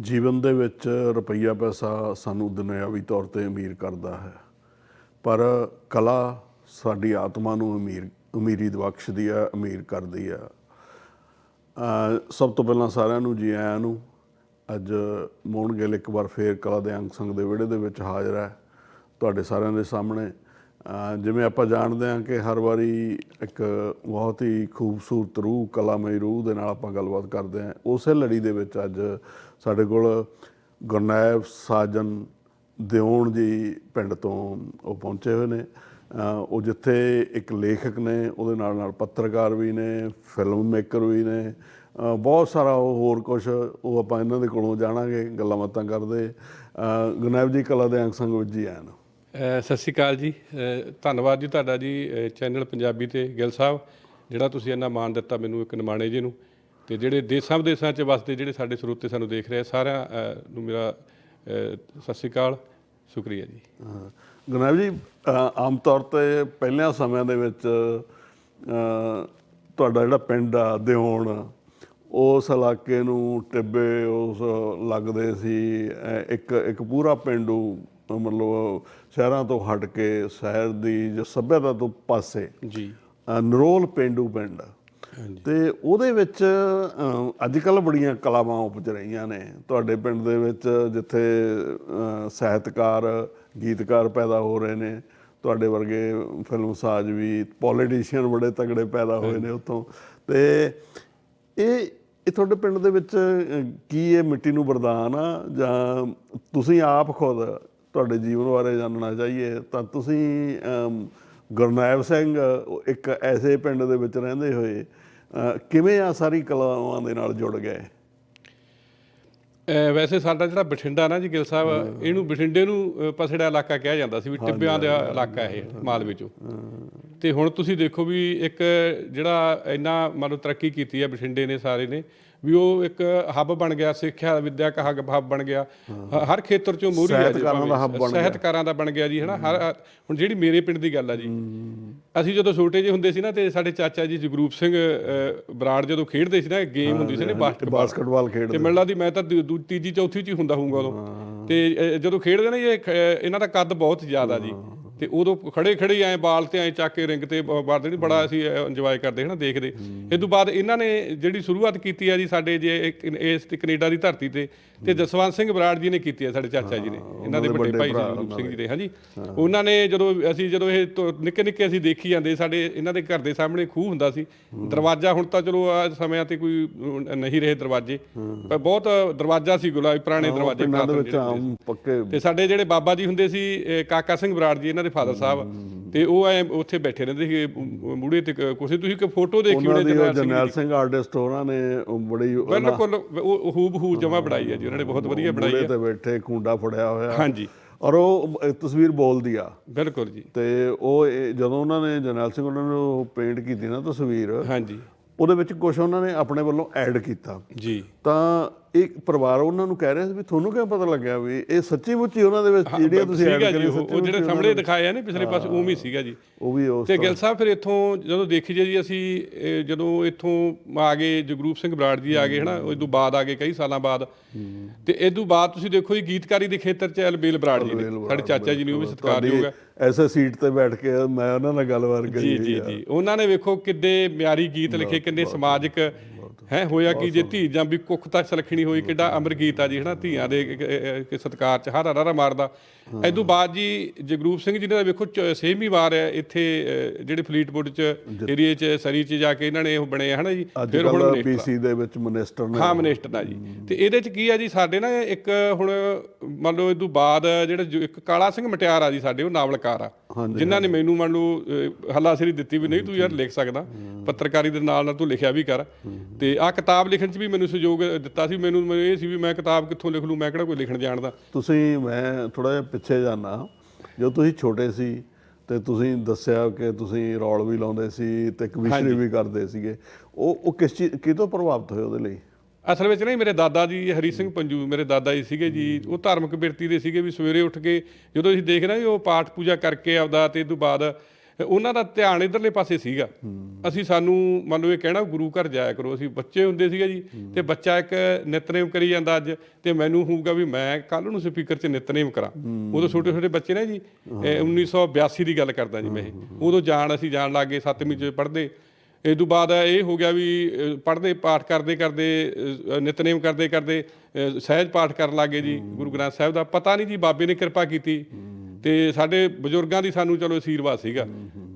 ਜੀਵਨ ਦੇ ਵਿੱਚ ਰੁਪਈਆ ਪੈਸਾ ਸਾਨੂੰ ਦੁਨਿਆਵੀ ਤੌਰ ਤੇ ਅਮੀਰ ਕਰਦਾ ਹੈ। ਪਰ ਕਲਾ ਸਾਡੀ ਆਤਮਾ ਨੂੰ ਅਮੀਰ, ਅਮੀਰੀ ਬਖਸ਼ਦੀ ਹੈ, ਅਮੀਰ ਕਰਦੀ ਹੈ। ਸਭ ਤੋਂ ਪਹਿਲਾਂ ਸਾਰਿਆਂ ਨੂੰ ਜੀ ਆਇਆਂ ਨੂੰ, ਅੱਜ ਮੋਹਨ ਗਿੱਲ ਇੱਕ ਵਾਰ ਫੇਰ ਕਲਾ ਦੇ ਅੰਗ ਸੰਗ ਦੇ ਵਿਹੜੇ ਦੇ ਵਿੱਚ ਹਾਜ਼ਰ ਹੈ ਤੁਹਾਡੇ ਸਾਰਿਆਂ ਦੇ ਸਾਹਮਣੇ। ਜਿਵੇਂ ਆਪਾਂ ਜਾਣਦੇ ਹਾਂ ਕਿ ਹਰ ਵਾਰੀ ਇੱਕ ਬਹੁਤ ਹੀ ਖੂਬਸੂਰਤ ਰੂਹ, ਕਲਾਮਈ ਰੂਹ ਦੇ ਨਾਲ ਆਪਾਂ ਗੱਲਬਾਤ ਕਰਦੇ ਹਾਂ, ਉਸੇ ਲੜੀ ਦੇ ਵਿੱਚ ਅੱਜ ਸਾਡੇ ਕੋਲ ਗੁਰਨੈਬ ਸਾਜਨ ਦਿਓਣ ਜੀ ਪਿੰਡ ਤੋਂ ਉਹ ਪਹੁੰਚੇ ਹੋਏ ਨੇ। ਉਹ ਜਿੱਥੇ ਇੱਕ ਲੇਖਕ ਨੇ, ਉਹਦੇ ਨਾਲ ਨਾਲ ਪੱਤਰਕਾਰ ਵੀ ਨੇ ਫਿਲਮ ਮੇਕਰ ਵੀ ਨੇ। ਬਹੁਤ ਸਾਰਾ ਉਹ ਹੋਰ ਕੁਝ ਉਹ ਆਪਾਂ ਇਹਨਾਂ ਦੇ ਕੋਲੋਂ ਜਾਣਾਂਗੇ, ਗੱਲਾਂ ਬਾਤਾਂ ਕਰਦੇ। ਅਹ ਗੁਰਨੈਬ ਜੀ ਕਲਾ ਦੇ ਅੰਗ ਸੰਗ ਵਿੱਚ ਜੀ ਆਇਆਂ ਸਤਿ ਸ਼੍ਰੀ ਅਕਾਲ ਜੀ। ਧੰਨਵਾਦ ਜੀ ਤੁਹਾਡਾ ਜੀ ਚੈਨਲ ਪੰਜਾਬੀ ਤੇ ਗਿੱਲ ਸਾਹਿਬ, ਜਿਹੜਾ ਤੁਸੀਂ ਇੰਨਾ ਮਾਣ ਦਿੱਤਾ ਮੈਨੂੰ ਇੱਕ ਨਿਮਾਣੇ ਜੀ ਨੂੰ। ਤੇ ਜਿਹੜੇ ਦੇਸਾਂ ਵਿਦੇਸਾਂ 'ਚ ਵਸਦੇ ਜਿਹੜੇ ਸਾਡੇ ਸਰੋਤੇ ਸਾਨੂੰ ਦੇਖ ਰਹੇ ਆ, ਸਾਰਿਆਂ ਅ, ਨੂੰ ਮੇਰਾ ਅ, ਸਤਿ ਸ਼੍ਰੀ ਅਕਾਲ ਸ਼ੁਕਰੀਆ ਜੀ ਹਾਂ। ਜੀ ਆਮ ਤੌਰ ਤੇ ਪਹਿਲਿਆਂ ਸਮਿਆਂ ਦੇ ਵਿੱਚ ਤੁਹਾਡਾ ਜਿਹੜਾ ਪਿੰਡ ਆ ਦਿਓਣ ਉਸ ਇਲਾਕੇ ਨੂੰ ਟਿੱਬੇ ਉਸ ਲੱਗਦੇ ਸੀ ਇੱਕ ਇੱਕ ਪੂਰਾ ਪਿੰਡੂ ਮਤਲਬ ਸ਼ਹਿਰਾਂ ਤੋਂ ਹਟ ਕੇ ਸ਼ਹਿਰ ਦੀ ਜੋ ਸੱਭਿਅਤਾ ਤੋਂ ਪਾਸੇ ਜੀ ਨਰੋਲ ਪਿੰਡੂ ਪਿੰਡ ਤੇ ਉਹਦੇ ਵਿੱਚ ਅੱਜ ਕੱਲ ਬੜੀਆਂ ਕਲਾਵਾਂ ਉਪਜ ਰਹੀਆਂ ਨੇ। ਤੁਹਾਡੇ ਪਿੰਡ ਦੇ ਵਿੱਚ ਜਿੱਥੇ ਸਾਹਿਤਕਾਰ ਗੀਤਕਾਰ ਪੈਦਾ ਹੋ ਰਹੇ ਨੇ ਤੁਹਾਡੇ ਵਰਗੇ ਫਿਲਮ ਸਾਜ਼ ਵੀ ਪੋਲੀਟੀਸ਼ੀਅਨ ਬੜੇ ਤਗੜੇ ਪੈਦਾ ਹੋਏ ਨੇ ਉੱਥੋਂ। ਤੇ ਇਹ ਇਹ ਤੁਹਾਡੇ ਪਿੰਡ ਦੇ ਵਿੱਚ ਕੀ ਇਹ ਮਿੱਟੀ ਨੂੰ ਵਰਦਾਨ ਆ? ਜਾਂ ਤੁਸੀਂ ਆਪ ਖੁਦ ਤੁਹਾਡੇ ਜੀਵਨ ਬਾਰੇ ਜਾਣਨਾ ਚਾਹੀਏ? ਤਾਂ ਤੁਸੀਂ ਗੁਰਨਾਇਬ ਸਿੰਘ ਇੱਕ ਐਸੇ ਪਿੰਡ ਦੇ ਵਿੱਚ ਰਹਿੰਦੇ ਹੋਏ ਕਿਵੇਂ ਆ ਸਾਰੀ ਕਲਾਵਾਂ ਦੇ ਨਾਲ ਜੁੜ ਗਏ? ਵੈਸੇ ਸਾਡਾ ਜਿਹੜਾ ਬਠਿੰਡਾ ਨਾ ਜੀ ਗਿੱਲ ਸਾਹਿਬ ਇਹਨੂੰ ਬਠਿੰਡੇ ਨੂੰ ਪਸੜਾ ਇਲਾਕਾ ਕਿਹਾ ਜਾਂਦਾ ਸੀ ਵੀ ਟਿੱਬਿਆਂ ਦਾ ਇਲਾਕਾ ਇਹ ਮਾਲਵੇ ਚੋਂ ਤੇ ਹੁਣ ਤੁਸੀਂ ਦੇਖੋ ਵੀ ਇੱਕ ਜਿਹੜਾ ਇੰਨਾ ਮੰਨ ਲਓ ਤਰੱਕੀ ਕੀਤੀ ਹੈ ਬਠਿੰਡੇ ਨੇ ਸਾਰੇ ਨੇ ਵੀ ਉਹ ਇੱਕ ਹੱਬ ਬਣ ਗਿਆ ਸਿੱਖਿਆ ਵਿਦਿਅਕ ਹੱਬ ਬਣ ਗਿਆ। ਹਰ ਖੇਤਰ ਚੋਂ ਮੋਹਰੀ ਹੈ ਜੀ। ਸਾਹਿਤਕਾਰਾਂ ਦਾ ਬਣ ਗਿਆ। ਸਾਹਿਤਕਾਰਾਂ ਦਾ ਬਣ ਗਿਆ ਜੀ ਹਨਾ? ਹਰ ਹੁਣ ਜਿਹੜੀ ਮੇਰੇ ਪਿੰਡ ਦੀ ਗੱਲ ਆ ਜੀ। ਅਸੀਂ ਜਦੋਂ ਛੋਟੇ ਜਿਹੇ ਹੁੰਦੇ ਸੀ ਨਾ ਤੇ ਸਾਡੇ ਚਾਚਾ ਜੀ ਜਗਰੂਪ ਸਿੰਘ ਬਰਾੜ ਜਦੋਂ ਖੇਡਦੇ ਸੀ ਨਾ ਗੇਮ ਹੁੰਦੀ ਸੀ ਨਾ ਬਾਸਕਟਬਾਲ ਖੇਡਦੇ ਤੇ ਮੈਨੂੰ ਲੱਗਦੀ ਮੈਂ ਤਾਂ ਦੂ- ਦੂ- ਤੀਜੀ ਚੌਥੀ ਚ ਹੀ ਹੁੰਦਾ ਹੋਊਗਾ ਉਦੋਂ। ਤੇ ਜਦੋਂ ਖੇਡਦੇ ਨੇ ਇਹ ਇਹਨਾਂ ਦਾ ਕੱਦ ਬਹੁਤ ਜ਼ਿਆਦਾ ਜੀ। ਤੇ ਉਦੋਂ ਖੜੇ ਖੜੇ ਐ ਬਾਲ ਤੇ ਐ ਚੱਕ ਕੇ ਰਿੰਗ ਤੇ ਮਾਰਦੇ ਨਹੀਂ ਬੜਾ ਅਸੀਂ ਇੰਜੋਏ ਕਰਦੇ ਹਨਾ ਦੇਖਦੇ। ਇਸ ਤੋਂ ਬਾਅਦ ਇਹਨਾਂ ਨੇ ਜਿਹੜੀ ਸ਼ੁਰੂਆਤ ਕੀਤੀ ਜੀ ਸਾਡੇ ਜੇ ਇਸ ਕੈਨੇਡਾ ਦੀ ਧਰਤੀ ਤੇ ਤੇ ਜਸਵੰਤ ਸਿੰਘ ਬਰਾੜ ਜੀ ਨੇ ਕੀਤੀ ਹੈ ਸਾਡੇ ਚਾਚਾ ਜੀ ਨੇ। ਇਹਨਾਂ ਦੇ ਵੱਡੇ ਭਾਈ ਰੂਪ ਸਿੰਘ ਜੀ ਦੇ ਹਾਂਜੀ। ਉਹਨਾਂ ਨੇ ਜਦੋਂ ਅਸੀਂ ਜਦੋਂ ਇਹ ਨਿੱਕੇ ਨਿੱਕੇ ਅਸੀਂ ਦੇਖੀ ਜਾਂਦੇ ਸਾਡੇ ਇਹਨਾਂ ਦੇ ਘਰ ਦੇ ਸਾਹਮਣੇ ਖੂਹ ਹੁੰਦਾ ਸੀ। ਦਰਵਾਜ਼ਾ ਹੁਣ ਤਾਂ ਚਲੋ ਆ ਸਮਿਆਂ ਤੇ ਕੋਈ ਨਹੀਂ ਰਹੇ ਦਰਵਾਜ਼ੇ। ਪਰ ਬਹੁਤ ਦਰਵਾਜ਼ਾ ਸੀ ਗੁਲਾਬੀ ਪੁਰਾਣੇ ਦਰਵਾਜ਼ੇ ਤੇ ਸਾਡੇ ਜਿਹੜੇ ਬਾਬਾ ਜੀ ਹੁੰਦੇ ਸੀ ਕਾਕਾ ਸਿੰਘ ਬਰਾੜ ਜੀ ਇਹਨਾਂ ਦੇ ਫਾਦਰ ਸਾਹਿਬ ਤੇ ਉਹ ਐ ਉੱਥੇ ਬੈਠੇ ਰਹਿੰਦੇ ਸੀ ਮੂੜੇ ਤੇ ਕ- ਕੁਰਸੀ ਤੁਸੀਂ ਇੱਕ ਫੋਟੋ ਦੇਖੀ ਉਹਨਾਂ ਜਰਨੈਲ ਸਿੰਘ ਆਰਟਿਸਟ ਉਹਨਾਂ ਨੇ ਬੜੀ ਬਿਲਕੁਲ ਉਹ ਹੂਬ ਹੂ ਜਮਾ ਬਣਾਈ ਹੈ ਜੀ ਉਹਨਾਂ ਨੇ ਬਹੁਤ ਵਧੀਆ ਬਣਾਈ ਹੈ। ਤੇ ਬੈਠੇ ਖੁੰਡਾ ਫੜਿਆ ਹੋਇਆ। ਹਾਂਜੀ। ਔਰ ਉਹ ਤਸਵੀਰ ਬੋਲਦੀ ਆ। ਬਿਲਕੁਲ ਜੀ। ਤੇ ਉਹ ਜਦੋਂ ਉਹਨਾਂ ਨੇ ਜਰਨੈਲ ਸਿੰਘ ਉਹਨਾਂ ਨੂੰ ਪੇਂਟ ਕੀਤੀ ਨਾ ਤਸਵੀਰ ਹਾਂਜੀ। ਉਹਦੇ ਵਿੱਚ ਕੁਝ ਉਹਨਾਂ ਨੇ ਆਪਣੇ ਵੱਲੋਂ ਐਡ ਕੀਤਾ। ਜੀ। ਤਾਂ ਇੱਕ ਪਰਿਵਾਰ ਉਹਨਾਂ ਨੂੰ ਕਹਿ ਰਿਹਾ ਸੀ ਵੀ ਤੁਹਾਨੂੰ ਕਿਵੇਂ ਪਤਾ ਲੱਗਿਆ ਵੀ ਇਹ ਸੱਚੀ ਮੁੱਚੀ ਉਹਨਾਂ ਦੇ ਵਿੱਚ ਜਿਹੜੀਆਂ ਤੁਸੀਂ ਸੀਗਾ ਜੀ ਉਹ ਜਿਹੜੇ ਸਾਹਮਣੇ ਦਿਖਾਏ ਆ ਨੇ ਪਿਛਲੇ ਪਾਸੇ ਉਵੇਂ ਹੀ ਸੀਗਾ ਜੀ। ਉਹ ਵੀ ਉਸ ਤੇ ਗਿੱਲ ਸਾਹਿਬ ਫਿਰ ਇੱਥੋਂ ਜਦੋਂ ਦੇਖੀ ਜੇ ਜੀ ਅਸੀਂ ਜਦੋਂ ਇੱਥੋਂ ਆ ਗਏ ਜਗਰੂਪ ਸਿੰਘ ਬਰਾੜ ਜੀ ਆ ਗਏ ਹਨਾ ਉਸ ਤੋਂ ਬਾਅਦ ਆ ਗਏ ਕਈ ਸਾਲਾਂ ਬਾਅਦ। ਤੇ ਇਹ ਤੋਂ ਬਾਅਦ ਤੁਸੀਂ ਦੇਖੋ ਜੀ ਗੀਤਕਾਰੀ ਦੇ ਖੇਤਰ 'ਚ ਅਲਬੇਲ ਬਰਾੜ ਜੀ ਨੇ ਸਾਡੇ ਚਾਚਾ ਜੀ ਨੇ ਉਹ ਵੀ ਸਤਿਕਾਰਯੋਗ ਹੈ। ਐਸੇ ਸੀਟ ਤੇ ਬੈਠ ਕੇ ਮੈਂ ਉਹਨਾਂ ਨਾਲ ਗੱਲਬਾਤ ਜੀ ਕਰੀ ਜੀ ਜੀ। ਉਹਨਾਂ ਨੇ ਵੇਖੋ ਕਿੱਡੇ ਮਿਆਰੀ ਗੀਤ ਲਿਖੇ ਕਿੰਨੇ ਸਮਾਜਿਕ ਹੈ ਹੋਇਆ ਕਿ ਜੇ ਧੀ ਜਾਂ ਵੀ ਕੁੱਖ ਤੱਕ ਸਲਖਣੀ ਹੋਈ ਕਿੱਡਾ ਅਮਰ ਗੀਤ ਆ ਜੀ ਹਨਾ ਧੀਆਂ ਦੇ ਕ- ਸਤਿਕਾਰ ਚ ਹਰਾ ਹਰਾ ਮਾਰਦਾ। ਐਦੋਂ ਬਾਅਦ ਜੀ ਜਗਰੂਪ ਸਿੰਘ ਜੀ ਨੇ ਤਾਂ ਵੇਖੋ ਚ- ਛੇਵੀਂ ਵਾਰ ਹੈ ਇੱਥੇ ਜਿਹੜੇ ਫਲੀਟਵੁੱਡ ਚ ਏਰੀਏ ਚ ਸਰੀ ਚ ਜਾ ਕੇ ਇਹਨਾਂ ਨੇ ਉਹ ਬਣੇ ਹਨਾ ਜੀ ਫਿਰ ਹੁਣ। ਪੀਸੀ ਦੇ ਵਿੱਚ ਮਿਨਿਸਟਰ ਨੇ। ਹਾਂ ਮਿਨਿਸਟਰ ਦਾ ਜੀ। ਤੇ ਇਹਦੇ ਚ ਕੀ ਆ ਜੀ ਸਾਡੇ ਨਾ ਇੱਕ ਹੁਣ ਮੰਨ ਲਓ ਤੋਂ ਬਾਅਦ ਜਿਹੜਾ ਇੱਕ ਕਾਲਾ ਸਿੰਘ ਮਟਿਆਰ ਆ ਜੀ ਸਾਡੇ ਉਹ ਨਾਵਲਕਾਰ ਆ। ਜਿਨ੍ਹਾਂ ਨੇ ਮੈਨੂੰ ਮੰਨ ਲਓ ਹੱਲਾਸ਼ੇਰੀ ਦਿੱਤੀ ਵੀ ਨਹੀਂ ਤੂੰ ਯਾਰ ਲਿਖ ਸਕਦਾ। ਪੱਤਰਕਾਰੀ ਦੇ ਨਾਲ ਨਾਲ ਤੂੰ ਲਿਖਿਆ ਵੀ ਕਰ। ਤੇ ਆ ਕਿਤਾਬ ਲਿਖਣ ਚ ਵੀ ਮੈਨੂੰ ਸਹਿਯੋਗ ਦਿੱਤਾ ਸੀ। ਮੈਨੂੰ ਮੈਨੂੰ ਇਹ ਸੀ ਵੀ ਮੈਂ ਕਿਤਾਬ ਕਿੱਥੋਂ ਲਿਖ ਲੂ ਮੈਂ ਕਿਹੜਾ ਕੋਈ ਲਿਖਣ ਜਾਣਦਾ ਤੁਸੀਂ ਮੈਂ ਥੋੜਾ ਜਿਹਾ ਪਿੱਛੇ ਜਾਣਾ ਜਦੋਂ ਤੁਸੀਂ ਛੋਟੇ ਸੀ ਤੇ ਤੁਸੀਂ ਦੱਸਿਆ ਕਿ ਤੁਸੀਂ ਰੌਲ ਵੀ ਲਾਉਂਦੇ ਸੀ ਤੇ ਕਵਿਸ਼ਰੀ ਵੀ ਕਰਦੇ ਸੀਗੇ। ਉਹ ਉਹ ਕਿਸ ਚੀਜ਼ ਕਿਤੋਂ ਪ੍ਰਭਾਵਿਤ ਹੋਏ ਉਹਦੇ ਲਈ? ਅਸਲ ਵਿੱਚ ਨਹੀਂ ਮੇਰੇ ਦਾਦਾ ਜੀ ਹਰੀ ਸਿੰਘ ਪੰਜੂ ਮੇਰੇ ਦਾਦਾ ਜੀ ਸੀਗੇ ਜੀ। ਉਹ ਧਾਰਮਿਕ ਬਿਰਤੀ ਦੇ ਸੀਗੇ ਵੀ ਸਵੇਰੇ ਉੱਠ ਕੇ ਜਦੋਂ ਅਸੀਂ ਦੇਖਦੇ ਵੀ ਉਹ ਪਾਠ ਪੂਜਾ ਕਰਕੇ ਆਪਦਾ ਤੇ ਤੋਂ ਬਾਅਦ ਉਹਨਾਂ ਦਾ ਧਿਆਨ ਇਧਰਲੇ ਪਾਸੇ ਸੀਗਾ। ਅਸੀਂ ਸਾਨੂੰ ਮੰਨ ਲਓ ਇਹ ਕਹਿਣਾ ਗੁਰੂ ਘਰ ਜਾਇਆ ਕਰੋ ਅਸੀਂ ਬੱਚੇ ਹੁੰਦੇ ਸੀਗੇ ਜੀ ਤੇ ਬੱਚਾ ਇੱਕ ਨਿਤਨੇਮ ਕਰੀ ਜਾਂਦਾ ਅੱਜ ਤੇ ਮੈਨੂੰ ਹੋਊਗਾ ਵੀ ਮੈਂ ਕੱਲ ਨੂੰ ਸਪੀਕਰ 'ਚ ਨਿਤਨੇਮ ਕਰਾਂ। ਉਦੋਂ ਛੋਟੇ ਛੋਟੇ ਬੱਚੇ ਨੇ ਜੀ ਇਹ 1982 ਦੀ ਗੱਲ ਕਰਦਾ ਜੀ ਮੈਂ ਇਹ। ਉਦੋਂ ਜਾਣ ਅਸੀਂ ਜਾਣ ਲੱਗੇ 7ਵੀਂ 'ਚ ਪੜ੍ਹਦੇ। ਇਹ ਤੋਂ ਬਾਅਦ ਇਹ ਹੋ ਗਿਆ ਵੀ ਪੜ੍ਹਦੇ ਪਾਠ ਕਰਦੇ ਕਰਦੇ ਨਿਤਨੇਮ ਕਰਦੇ ਕਰਦੇ ਸਹਿਜ ਪਾਠ ਕਰਨ ਲੱਗੇ ਜੀ ਗੁਰੂ ਗ੍ਰੰਥ ਸਾਹਿਬ ਦਾ। ਪਤਾ ਨਹੀਂ ਜੀ ਬਾਬੇ ਨੇ ਕਿਰਪਾ ਕੀਤੀ ਤੇ ਸਾਡੇ ਬਜ਼ੁਰਗਾਂ ਦੀ ਸਾਨੂੰ ਚਲੋ ਅਸ਼ੀਰਵਾਦ ਸੀਗਾ।